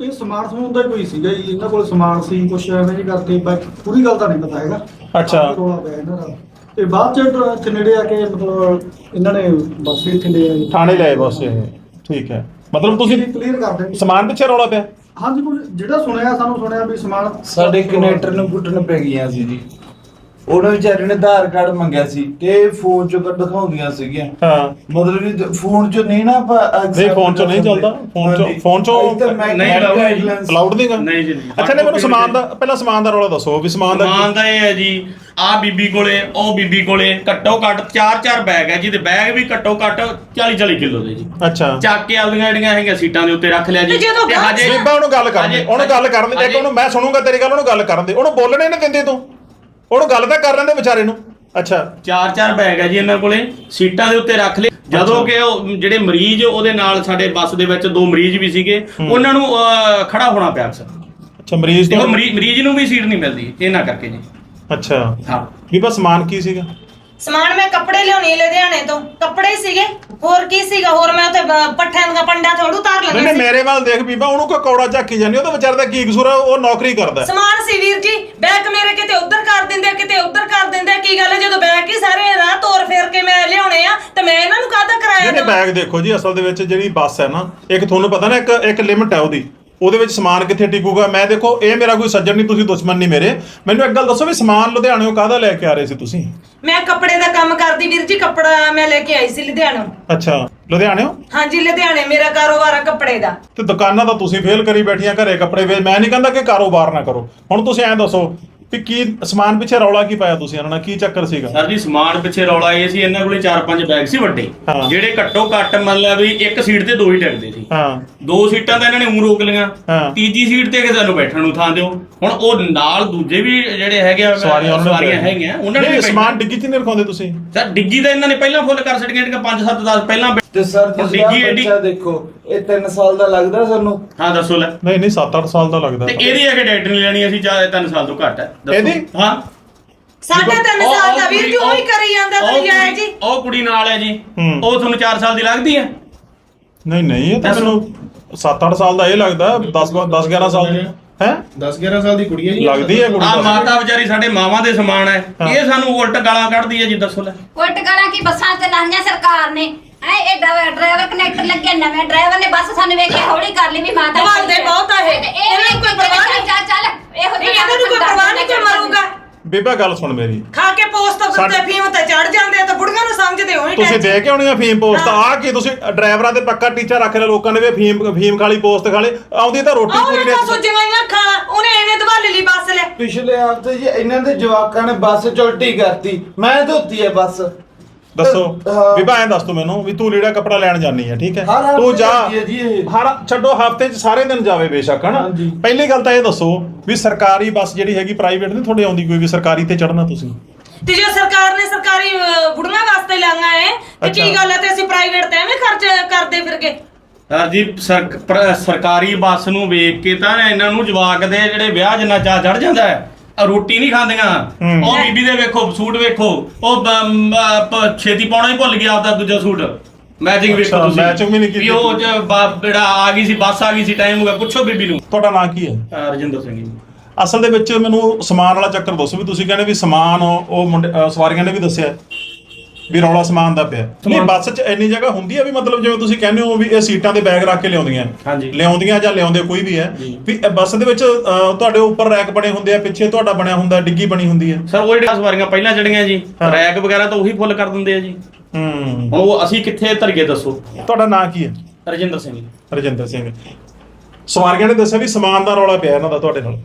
ਇਹ ਸਮਾਨ ਸਮੂਨ ਦਾ ਕੋਈ ਸੀਗਾ ਜੀ। ਇਹਨਾਂ ਕੋਲ ਸਮਾਨ ਸੀ ਕੁਛ ਐਵੇਂ ਜੀ ਕਰਕੇ ਬਾਕੀ ਪੂਰੀ ਗੱਲ ਤਾਂ ਨਹੀਂ ਪਤਾ ਹੈਗਾ। ਅੱਛਾ। ਰੌਲਾ ਪਿਆ ਇਹਨਾਂ ਦਾ। ਤੇ ਬਾਅਦ ਚ ਇੱਧਰ ਇੱਥੇ ਨੇੜੇ ਆ ਕੇ ਮਤਲਬ ਇਹਨਾਂ ਨੇ ਬੱਸ ਇੱਥੇ ਲੈ ਆਈ। ਥਾਣੇ ਲਏ ਬਸ ਇਹ। ਠੀਕ ਹੈ। ਮਤਲਬ ਤੁਸੀਂ ਕਲੀਅਰ ਕਰ ਦੇ ਸਮਾਨ ਪਿੱਛੇ ਰੌਲਾ ਪਿਆ? ਹਾਂਜੀ ਕੁਝ ਜਿਹੜਾ ਸੁਣਿਆ ਸਾਨੂੰ ਸੁਣਿਆ ਵੀ ਸਮਾਨ ਸਾਡੇ ਕਨੈਕਟਰ ਨੂੰ ਕੁੱਟਣ ਪੈ ਗਈਆਂ ਸੀ ਜੀ। ਉਹਨਾਂ ਵਿਚਾਰੇ ਨੇ ਆਧਾਰ ਕਾਰਡ ਮੰਗਿਆ ਸੀ ਤੇ ਫੋਨ ਚੋਂ ਕੱਢ ਦਿਖਾਉਂਦੀਆਂ ਸੀਗੀਆਂ। ਹਾਂ। ਮਤਲਬ ਕਿ ਫੋਨ ਚੋਂ ਨਹੀਂ ਨਾ ਆਪਾਂ ਨਹੀਂ, ਫੋਨ ਚੋਂ ਨਹੀਂ ਚੱਲਦਾ। ਫੋਨ ਚੋਂ-। ਫੋਨ ਚੋਂ ਨਹੀਂ ਅਲਾਉਡ ਨਹੀਂਗਾ ਨਹੀਂ ਜੀ, ਨਹੀਂ। ਅੱਛਾ ਨਹੀਂ ਮੈਨੂੰ ਸਮਾਨ ਦਾ ਪਹਿਲਾਂ ਸਮਾਨ ਦਾ ਰੌਲਾ ਦੱਸੋ ਵੀ ਸਮਾਨ ਦਾ ਸਮਾਨ ਦਾ ਇਹ ਹੈ ਜੀ ਆ ਬੀਬੀ ਕੋਲੇ ਉਹ ਬੀਬੀ ਕੋਲੇ ਘੱਟੋ ਘੱਟ 4-4 ਬੈਗ ਹੈ ਜਿਹਦੇ ਬੈਗ ਵੀ ਘੱਟੋ ਘੱਟ 40-40 ਕਿਲੋ ਦੇ ਜੀ। ਅੱਛਾ। ਚੱਕ ਕੇ ਆਪਦੀਆਂ ਜਿਹੜੀਆਂ ਹੈਗੀਆਂ ਸੀਟਾਂ ਦੇ ਉੱਤੇ ਰੱਖ ਲਿਆ ਜੀ। ਤੇ ਜਦੋਂ ਬੀਬਾ ਉਹਨੂੰ ਗੱਲ ਕਰਨ ਦੇ ਉਹਨੂੰ ਗੱਲ ਕਰਨ ਦੇ ਹਜੇ- ਉਹਨੂੰ ਮੈਂ ਸੁਣੂਗਾ ਤੇਰੀ ਗੱਲ ਉਹਨੂੰ ਗੱਲ ਕਰਨ ਦੇ। ਉਹਨੂੰ ਬੋਲਣੇ ਨਹੀਂ ਦਿੰਦੇ ਤੂੰ। ਉਹਨੂੰ ਗੱਲ ਤਾਂ ਕਰ ਲੈਂਦੇ ਵਿਚਾਰੇ ਨੂੰ। ਅੱਛਾ। ਚਾਰ ਚਾਰ ਬੈਗ ਹੈ ਜੀ ਇਹਨਾਂ ਕੋਲੇ ਸੀਟਾਂ ਦੇ ਉੱਤੇ ਰੱਖ ਲਏ। ਜਦੋਂ ਕਿ ਉਹ ਜਿਹੜੇ ਮਰੀਜ਼ ਉਹਦੇ ਨਾਲ ਸਾਡੇ ਬੱਸ ਦੇ ਵਿੱਚ ਦੋ ਮਰੀਜ਼ ਵੀ ਸੀਗੇ ਉਹਨਾਂ ਨੂੰ ਅਹ, ਖੜਾ ਹੋਣਾ ਪਿਆ ਅਕਸਰ। ਅੱਛਾ ਮਰੀਜ਼ ਦੇਖੋ ਤੋਂ ਮਰੀ- ਮਰੀਜ਼ ਨੂੰ ਵੀ ਸੀਟ ਨਹੀਂ ਮਿਲਦੀ ਇਹਨਾਂ ਕਰਕੇ ਜੀ। ਅੱਛਾ। ਹਾਂ। ਬੀਬਾ ਸਮਾਨ ਕੀ ਸੀਗਾ? ਸਮਾਨ ਮੈਂ ਕੱਪੜੇ ਲਿਆਉਣੀ ਲੁਧਿਆਣੇ ਤੋਂ। ਕੱਪੜੇ ਹੀ ਸੀਗੇ ਹੋਰ ਕੀ ਸੀਗਾ? ਹੋਰ ਮੈਂ ਉੱਥੇ ਬ- ਪੱਠਿਆਂ ਦੀਆਂ ਪੰਡਾ ਥੋੜੂ ਤਾਰ ਨਹੀਂ ਲੈਣਾ ਨਹੀਂ ਸੀ। ਮੇਰੇ ਵੱਲ ਦੇਖ ਬੀਬਾ ਉਹਨੂੰ ਕੋ ਕੌੜਾ ਝਾਕੀ ਜਾਂਦੀ ਉਹਦਾ ਵਿਚਾਰੇ ਦਾ ਕੀ ਕਸੂਰ ਆ ਉਹ ਨੌਕਰੀ ਕਰਦਾ। ਹੈ। ਸਮਾਨ ਸੀ ਵੀਰ ਜੀ ਬੈਗ ਮੇਰੇ ਕਿਤੇ ਉੱਧਰ ਕਰ ਦਿੰਦੇ ਕਿਤੇ ਉੱਧਰ ਕਰ ਦਿੰਦੇ ਕੀ ਗੱਲ ਹੈ ਜਦੋਂ ਬੈਗ ਹੀ ਸਾਰੇ ਰਾਹ ਤੋਰ ਫੇਰ ਕੇ ਮੈਂ ਲਿਆਉਣੇ ਆ ਤੇ ਮੈਂ ਇਹਨਾਂ ਨੂੰ ਕਾਹਦਾ ਕਰਾਇਆ ਜਿਹਨੇ ਦੇਵਾਂ? ਬੈਗ ਦੇਖੋ ਜੀ ਅਸਲ ਦੇ ਵਿੱਚ ਜਿਹੜੀ ਬੱਸ ਹੈ ਨਾ ਇੱਕ ਤੁਹਾਨੂੰ ਪਤਾ ਨਾ ਇੱਕ ਇੱਕ ਲਿਮਟ ਹੈ ਉਹਦੀ। ਉਹਦੇ ਵਿੱਚ ਸਮਾਨ ਕਿੱਥੇ ਟਿਕੂਗਾ? ਮੈਂ ਦੇਖੋ ਇਹ ਮੇਰਾ ਕੋਈ ਸੱਜਣ ਨਹੀਂ ਤੁਸੀਂ ਦੁਸ਼ਮਣ ਨਹੀਂ ਮੇਰੇ। ਮੈਨੂੰ ਇੱਕ ਗੱਲ ਦੱਸੋ ਵੀ ਸਮਾਨ ਲੁਧਿਆਣਿਓਂ ਕਾਹਦਾ ਲੈ ਕੇ ਆ ਰਹੇ ਸੀ ਤੁਸੀਂ? ਮੈਂ ਕੱਪੜੇ ਦਾ ਕੰਮ ਕਰਦੀ ਵੀਰ ਜੀ ਕੱਪੜਾ ਮੈਂ ਲੈ ਕੇ ਆਈ ਸੀ ਲੁਧਿਆਣੋਂ। ਅੱਛਾ ਲੁਧਿਆਣਿਓਂ ਹਾਂਜੀ ਲੁਧਿਆਣੇ ਮੇਰਾ ਕਾਰੋਬਾਰ ਆ ਕੱਪੜੇ ਦਾ। ਤੇ ਦੁਕਾਨਾਂ ਤਾਂ ਤੁਸੀਂ ਫੇਲ ਕਰੀ ਬੈਠੀਆਂ ਘਰੇ ਕੱਪੜੇ ਵੇ ਮੈਂ ਨਹੀਂ ਕਹਿੰਦਾ ਕਿ ਕਾਰੋਬਾਰ ਨਾ ਕਰੋ। ਹੁਣ ਤੁਸੀਂ ਐਂ ਦੱਸੋ ਵੀ ਕੀ ਸਮਾਨ ਪਿੱਛੇ ਰੌਲਾ ਕੀ ਪਾਇਆ ਤੁਸੀਂ ਇਹਨਾਂ ਨਾਲ? ਕੀ ਚੱਕਰ ਸੀਗਾ? ਸਰ ਜੀ ਸਮਾਨ ਪਿੱਛੇ ਰੌਲਾ ਇਹ ਸੀ ਇਹਨਾਂ ਕੋਲੇ 4-5 ਬੈਗ ਸੀ ਵੱਡੇ। ਹਾਂ। ਜਿਹੜੇ ਘੱਟੋ ਘੱਟ ਮਤਲਬ ਵੀ ਇੱਕ ਸੀਟ ਤੇ ਦੋ ਹੀ ਟਿਕਦੇ ਸੀ। ਹਾਂ। ਦੋ ਸੀਟਾਂ ਤਾਂ ਇਹਨਾਂ ਨੇ ਉਂ ਰੋਕ ਲਈਆਂ। ਹਾਂ। ਤੀਜੀ ਸੀਟ ਤੇ ਕਿਸੇ ਨੂੰ ਬੈਠਣ ਨੂੰ ਥਾਂ ਦਿਓ। ਹੁਣ ਉਹ ਨਾਲ ਦੂਜੇ ਵੀ ਜਿਹੜੇ ਹੈਗੇ ਆ, ਸਵਾਰੀਆਂ ਉਹਨਾਂ ਨੇ ਸਵਾਰੀਆਂ ਹੈਗੀਆਂ ਉਹਨਾਂ ਨੇ ਨਹੀਂ, ਵੀ ਸਮਾਨ ਡਿੱਗੀ 'ਚ ਨਹੀਂ ਰਖਾਉਂਦੇ ਤੁਸੀਂ? ਸਰ ਡਿੱਗੀ ਤਾਂ ਇਹਨਾਂ ਨੇ ਪਹਿਲਾਂ ਫੁੱਲ ਕਰ ਛੱਡੀਆਂ ਜਿਹੜੀਆਂ 5-7 10 ਪਹਿਲਾਂ ਤੇ ਸਰ ਹੁਣ ਤੁਸੀਂ ਆਹ ਡਿੱਗੀ ਐਡੀ- ਬੱਚਾ ਦੇਖੋ। ਇਹ 3 ਸਾਲ ਦਾ ਲੱਗਦਾ ਸਾਨੂੰ। ਹਾਂ ਦੱਸੋ ਲੈ। ਨਹੀਂ ਨਹੀਂ 7-8 ਸਾਲ ਦਾ ਲੱਗਦਾ। ਤੇ ਇਹਦੀ ਅਗੇ ਡੈਟ ਨਹੀਂ ਲੈਣੀ ਅਸੀਂ ਚਾਹੇ 3 ਸਾਲ ਤੋਂ ਘੱਟ ਹੈ ਦੱਸੋ। ਇਹਦੀ? ਹਾਂ। ਸਾਢੇ ਤਿੰਨ ਉਹ- ਸਾਲ ਉਹ ਦਾ ਵੀਰ ਜੀ ਕੁੜੀ- ਉਹੀ ਕਰੀ ਜਾਂਦਾ ਉਹ ਤੁਸੀਂ ਆਏ ਕੁੜੀ- ਜੀ। ਉਹ ਕੁੜੀ ਨਾਲ ਹੈ ਜੀ। ਹੂੰ। ਉਹ ਤੁਹਾਨੂੰ 4 ਸਾਲ ਦੀ ਲੱਗਦੀ ਹੈ ਨਹੀਂ ਨਹੀਂ ਇਹ ਤਾਂ ਦੱਸੋ। ਮੈਨੂੰ 7-8 ਸਾਲ ਦਾ ਇਹ ਲੱਗਦਾ 10 10-11 ਸਾਲ ਦੀ। ਹੈ? 10 11 ਸਾਲ ਦੀ ਕੁੜੀ ਹੈ ਜੀ। ਲੱਗਦੀ ਹੈ ਕੁੜੀ ਆ ਤਾਂ। ਮਾਤਾ ਵਿਚਾਰੀ ਸਾਡੇ ਮਾਵਾਂ ਦੇ ਸਮਾਨ ਹੈ। ਹਾਂ। ਇਹ ਸਾਨੂੰ ਉਲਟ ਗਾਲਾਂ ਕੱਢਦੀ ਹੈ ਜੀ ਦੱਸੋ ਲੈ। ਉਲਟ ਗਾਲਾਂ ਕੀ ਬੱਸਾਂ ਤੇ ਲਾਈਆਂ ਸਰਕਾਰ ਨੇ? ਐ ਇਹ ਡਰਾਈਵਰ ਕਨੈਕਟਰ ਲੱਗਿਆ ਨਵੇਂ। ਡਰਾਈਵਰ ਨੇ ਬੱਸ ਸਾਨੂੰ ਵੇਖ ਕੇ ਹੌਲੀ ਕਰ ਲਈ ਵੀ ਮਾਤਾ ਬਹੁਤ ਆ ਇਹ। ਇਹਨਾਂ ਨੂੰ ਕੋਈ ਪਰਵਾਹ ਨਹੀਂ। ਚੱਲ ਚੱਲ। ਇਹੋ ਨਹੀਂ ਇਹਨਾਂ ਨੂੰ ਕੋਈ ਪਰਵਾਹ ਨਹੀਂ ਕੋਈ ਮਰੂਗਾ? ਬੀਬਾ ਗੱਲ ਸੁਣ ਮੇਰੀ। ਖਾ ਕੇ ਪੋਸਟ ਉੱਤੇ ਫੀਮ ਤੇ ਚੜ ਜਾਂਦੇ ਆ ਤਾਂ ਬੁੜੀਆਂ ਨੂੰ ਸਮਝਦੇ ਹੋਣੀ ਤੁਸੀਂ ਦੇ ਕੇ ਆਉਣੀ ਆ ਫੀਮ ਪੋਸਟ? ਆ ਕੀ ਤੁਸੀਂ ਡਰਾਈਵਰਾਂ ਤੇ ਪੱਕਾ ਟੀਚਾ ਰੱਖ ਲਿਆ ਲੋਕਾਂ ਨੇ ਵੀ ਫੀਮ ਫੀਮ ਖਾਲੀ ਪੋਸਟ ਖਾਲੀ ਆਉਂਦੀ ਤਾਂ ਰੋਟੀ ਪੂਰੀ ਨੇ ਸੁੱਜੀਆਂ ਹੀ ਅੱਖਾਂ ਉਹਨੇ ਐਵੇਂ ਦਵਾਲੇ ਲਈ ਬੱਸ ਲੈ। ਪਿਛਲੇ ਹਫ਼ਤੇ ਜੀ ਇਹਨਾਂ ਦੇ ਜਵਾਕਾਂ ਨੇ ਬੱਸ ਚ ਉਲਟੀ ਕਰਤੀ ਮੈਂ ਧੋਤੀ ਹੈ ਬੱਸ। ਦੱਸੋ ਹਾਂ। ਐਂ ਦੱਸ ਤੂੰ ਮੈਨੂੰ ਵੀ ਤੂੰ ਲੀੜਾ ਕੱਪੜਾ ਲੈਣ ਜਾਨੀ ਹੈ ਠੀਕ ਹੈ ਹਰ ਹਫ਼ਤੇ ਤੂੰ ਜਾ ਜਾਂਦੀ ਹੈ ਜੀ ਇਹ। ਹਰ ਛੱਡੋ ਹਫ਼ਤੇ 'ਚ ਸਾਰੇ ਦਿਨ ਜਾਵੇ ਬੇਸ਼ੱਕ ਹਨਾ ਹਾਂਜੀ। ਪਹਿਲੀ ਗੱਲ ਤਾਂ ਇਹ ਦੱਸੋ ਵੀ ਸਰਕਾਰੀ ਬੱਸ ਜਿਹੜੀ ਹੈਗੀ ਪ੍ਰਾਈਵੇਟ ਨਹੀਂ ਤੁਹਾਡੇ ਆਉਂਦੀ ਕੋਈ ਵੀ ਸਰਕਾਰੀ ਤੇ ਚੜਨਾ ਤੁਸੀਂ ਤੇ ਜੇ ਸਰਕਾਰ ਨੇ ਸਰਕਾਰੀ ਅਹ, ਬੁੜੀਆਂ ਵਾਸਤੇ ਲਾਂਗਾ ਹੈ ਤੇ ਕੀ ਅੱਛਾ। ਗੱਲ ਹੈ ਤੇ ਅਸੀਂ ਪ੍ਰਾਈਵੇਟ ਤੇ ਐਵੇਂ ਖਰਚ ਕਰਦੇ ਫਿਰਗੇ ਸਰ ਜੀ ਸਰਕ- ਪ੍ਰ- ਸਰਕਾਰੀ ਬੱਸ ਨੂੰ ਵੇਖ ਕੇ ਤਾਂ ਇਹਨਾਂ ਨੂੰ ਜਵਾਕ ਦੇ ਜਿਹੜੇ ਵਿਆਹ ਜਿੰਨਾ ਚਾ ਚੜ ਜਾਂਦਾ ਹੈ ਆ ਰੋਟੀ ਨਹੀਂ ਖਾਂਦੀਆਂ। ਉਹ ਬੀਬੀ ਦੇ ਵੇਖੋ ਸੂਟ ਵੇਖੋ। ਉਹ ਬ- ਮ- ਪ- ਛੇਤੀ ਪਾਉਣਾ ਹੀ ਭੁੱਲ ਗਿਆ ਆਪਦਾ ਦੂਜਾ ਸੂਟ। ਮੈਚਿੰਗ ਵੇਖੋ ਅੱਛਾ, ਤੁਸੀਂ। matching ਵੀ ਨਹੀਂ ਕੀਤੀ। ਉਹ ਜ- ਬ- ਜਿਹੜਾ ਆ ਗਈ ਸੀ ਬੱਸ ਆ ਗਈ ਸੀ ਟਾਈਮ ਹੋ ਗਿਆ। ਪੁੱਛੋ ਬੀਬੀ ਨੂੰ। ਤੁਹਾਡਾ ਨਾਂ ਕੀ ਹੈ? ਅਹ ਰਜਿੰਦਰ ਸਿੰਘ ਜੀ। ਅਸਲ ਦੇ ਵਿੱਚ ਮੈਨੂੰ ਸਮਾਨ ਵਾਲਾ ਚੱਕਰ ਦੱਸੋ ਵੀ ਤੁਸੀਂ ਕਹਿੰਦੇ ਵੀ ਸਮਾਨ ਉਹ ਮੁੰਡੇ ਅਹ ਸਵਾਰੀਆਂ ਨੇ ਵੀ ਦੱਸਿਆ। ਵੀ ਰੌਲਾ ਸਮਾਨ ਦਾ ਪਿਆ। ਨਹੀਂ ਬੱਸ 'ਚ ਇੰਨੀ ਜਗ੍ਹਾ ਹੁੰਦੀ ਹੈ ਵੀ ਮਤਲਬ ਜਿਵੇਂ ਤੁਸੀਂ ਕਹਿੰਦੇ ਹੋ ਵੀ ਇਹ ਸੀਟਾਂ ਤੇ ਬੈਗ ਰੱਖ ਕੇ ਲਿਆਉਂਦੀਆਂ। ਹਾਂਜੀ। ਲਿਆਉਂਦੀਆਂ ਜਾਂ ਲਿਆਉਂਦੇ ਕੋਈ ਵੀ ਹੈ। ਵੀ ਇਹ ਬੱਸ ਦੇ ਵਿੱਚ ਅਹ, ਤੁਹਾਡੇ ਉੱਪਰ ਰੈਕ ਬਣੇ ਹੁੰਦੇ ਆ ਪਿੱਛੇ ਤੁਹਾਡਾ ਬਣਿਆ ਹੁੰਦਾ ਡਿੱਗੀ ਬਣੀ ਹੁੰਦੀ ਹੈ। ਸਰ ਉਹ ਜਿਹੜੀਆਂ ਸਵਾਰੀਆਂ ਪਹਿਲਾਂ ਚੜੀਆਂ ਜੀ ਹਾਂ। ਰੈਕ ਵਗੈਰਾ ਤਾਂ ਉਹੀ ਫੁੱਲ ਕਰ ਦਿੰਦੇ ਆ ਜੀ। ਹੂੰ। ਹੁਣ ਉਹ ਅਸੀਂ ਕਿੱਥੇ ਧਰਗੇ ਦੱਸੋ? ਤੁਹਾਡਾ ਨਾਂ ਕੀ ਹੈ? ਰਜਿੰਦਰ ਸਿੰਘ ਰਜਿੰਦਰ ਸਿੰਘ। ਸਵਾਰੀਆਂ ਨੇ ਦੱਸਿਆ ਵੀ ਸਮਾਨ ਦਾ ਰੌਲਾ ਪਿਆ ਇਹਨਾਂ ਦਾ ਤੁਹਾਡੇ ਨਾਲ।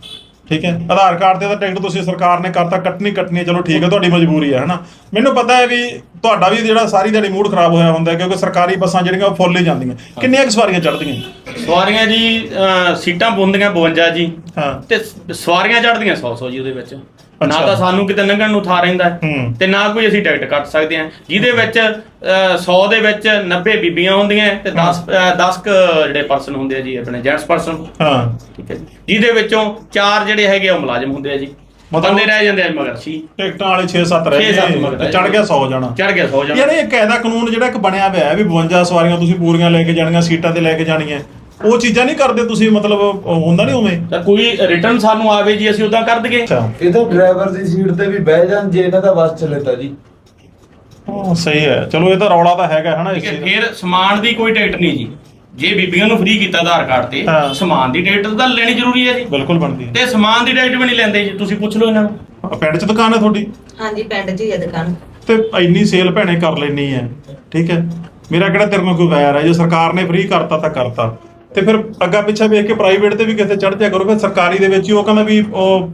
ਠੀਕ ਹੈ? ਆਧਾਰ ਕਾਰਡ ਤੇ ਤਾਂ ਟਿਕਟ ਤੁਸੀਂ ਸਰਕਾਰ ਨੇ ਕਰਤਾ ਕੱਟਣੀ ਕੱਟਣੀ ਚਲੋ ਠੀਕ ਹੈ ਤੁਹਾਡੀ ਮਜਬੂਰੀ ਹੈ ਹਨਾ? ਮੈਨੂੰ ਪਤਾ ਹੈ ਵੀ ਤੁਹਾਡਾ ਵੀ ਜਿਹੜਾ ਸਾਰੀ ਦਿਹਾੜੀ ਮੂਡ ਖਰਾਬ ਹੋਇਆ ਹੁੰਦਾ ਕਿਉਂਕਿ ਸਰਕਾਰੀ ਬੱਸਾਂ ਜਿਹੜੀਆਂ ਉਹ ਫੁੱਲ ਹੀ ਜਾਂਦੀਆਂ। ਕਿੰਨੀਆਂ ਕੁ ਸਵਾਰੀਆਂ ਚੜ੍ਹਦੀਆਂ? ਸਵਾਰੀਆਂ ਜੀ ਸੀਟਾਂ ਬੁੰਦੀਆਂ 52 ਜੀ। ਹਾਂ। ਤੇ ਸਵਾਰੀਆਂ ਚੜਦੀਆਂ 100 100 ਜੀ ਉਹਦੇ ਵਿੱਚ। ਨਾ। ਤਾਂ ਸਾਨੂੰ ਕਿਤੇ ਲੰਘਣ ਨੂੰ ਥਾਂ ਰਹਿੰਦਾ ਹੈ। ਤੇ ਨਾ ਕੋਈ ਅਸੀਂ ਟਿਕਟ ਕੱਟ ਸਕਦੇ ਹਾਂ। ਜਿਹਦੇ ਵਿੱਚ 100 ਦੇ ਵਿੱਚ 90 ਬੀਬੀਆਂ ਹੁੰਦੀਆਂ ਤੇ 10 10 ਜਿਹੜੇ ਪਰਸਨ ਹੁੰਦੇ ਆ ਜੀ ਆਪਣੇ ਜੈਂਟਸ ਪਰਸਨ ਹਾਂ। ਠੀਕ ਹੈ ਜੀ। ਜਿਹਦੇ ਵਿੱਚੋਂ ਚਾਰ ਜਿਹੜੇ ਹੈਗੇ ਉਹ ਮੁਲਾਜ਼ਮ ਹੁੰਦੇ ਆ ਜੀ। ਬੰਦੇ ਰਹਿ ਜਾਂਦੇ ਆ ਮਗਰ ਸੀ ਟਿਕਟਾਂ ਵਾਲੇ 6-7 ਰਹਿ ਗਏ ਚੜ ਗਿਆ 100 ਜਾਣਾ। ਚੜ ਗਿਆ 100 ਯਾਰ ਜਣਾ ਇਹ ਕਾਇਦਾ ਕਾਨੂੰਨ ਜਿਹੜਾ ਇੱਕ ਬਣਿਆ ਹੋਇਆ ਹੈ ਵੀ 52 ਸਵਾਰੀਆਂ ਤੁਸੀਂ ਪੂਰੀਆਂ ਲੈ ਕੇ ਜਾਣੀਆਂ ਸੀਟਾਂ ਤੇ ਲੈ ਕੇ ਜਾਣੀਆਂ। ਉਹ ਚੀਜ਼ਾਂ ਨਹੀਂ ਕਰਦੇ ਤੁਸੀਂ ਮਤਲਬ ਉਹ ਹੁੰਦਾ ਨਹੀਂ ਉਵੇਂ? ਤਾਂ ਕੋਈ ਰਿਟਰਨ ਸਾਨੂੰ ਆਵੇ ਜੀ ਅਸੀਂ ਉਦਾਂ ਕਰ ਦਈਏ। ਅੱਛਾ। ਇਹ ਤਾਂ ਡਰਾਈਵਰ ਦੀ ਸੀਟ ਤੇ ਵੀ ਬਹਿ ਜਾਣ ਜੇ ਇਹਨਾਂ ਦਾ ਬੱਸ ਚੱਲੇ ਤਾਂ ਜੀ। ਹਾਂ ਸਹੀ ਹੈ। ਚਲੋ ਇਹ ਤਾਂ ਰੌਲਾ ਤਾਂ ਹੈਗਾ ਹਨਾ ਇਸ ਠੀਕ ਹੈ ਚੀਜ਼ ਦਾ। ਫਿਰ ਸਮਾਨ ਦੀ ਕੋਈ ਟਿਕਟ ਨਹੀਂ ਜੀ। ਜੇ ਬੀਬੀਆਂ ਨੂੰ ਫ੍ਰੀ ਕੀਤਾ ਆਧਾਰ ਕਾਰਡ ਤੇ ਹਾਂ। ਸਮਾਨ ਦੀ ਟਿਕਟ ਤਾਂ ਲੈਣੀ ਜ਼ਰੂਰੀ ਹੈ ਜੀ। ਬਿਲਕੁਲ ਬਣਦੀ ਹੈ। ਤੇ ਸਮਾਨ ਦੀ ਟਿਕਟ ਵੀ ਨਹੀਂ ਲੈਂਦੇ ਜੀ ਤੁਸੀਂ ਪੁੱਛ ਲਓ ਇਹਨਾਂ ਨੂੰ। ਆ ਪਿੰਡ 'ਚ ਦੁਕਾਨ ਹੈ ਤੁਹਾਡੀ? ਹਾਂਜੀ ਪਿੰਡ 'ਚ ਹੀ ਆ ਦੁਕਾਨ। ਤੇ ਇੰਨੀ ਸੇਲ ਭੈਣੇ ਕਰ ਲੈਣੀ ਹੈ। ਠੀਕ ਹੈ। ਮੇਰਾ ਕਿਹੜਾ ਤੇਰੇ ਨਾਲ ਕੋਈ ਵੈਰ ਹੈ? ਜੇ ਸਰਕਾਰ ਨੇ ਫ੍ਰੀ ਕਰਤਾ ਤਾਂ ਕਰਤਾ। ਤੇ ਫਿਰ ਅੱਗਾ ਪਿੱਛਾ ਵੇਖ ਕੇ ਪ੍ਰਾਈਵੇਟ ਤੇ ਵੀ ਕਿਤੇ ਚੜ ਜਾ ਕਰੋ, ਫਿਰ ਸਰਕਾਰੀ ਦੇ ਵਿੱਚ ਹੀ ਉਹ ਕਹਿੰਦਾ ਵੀ ਉਹ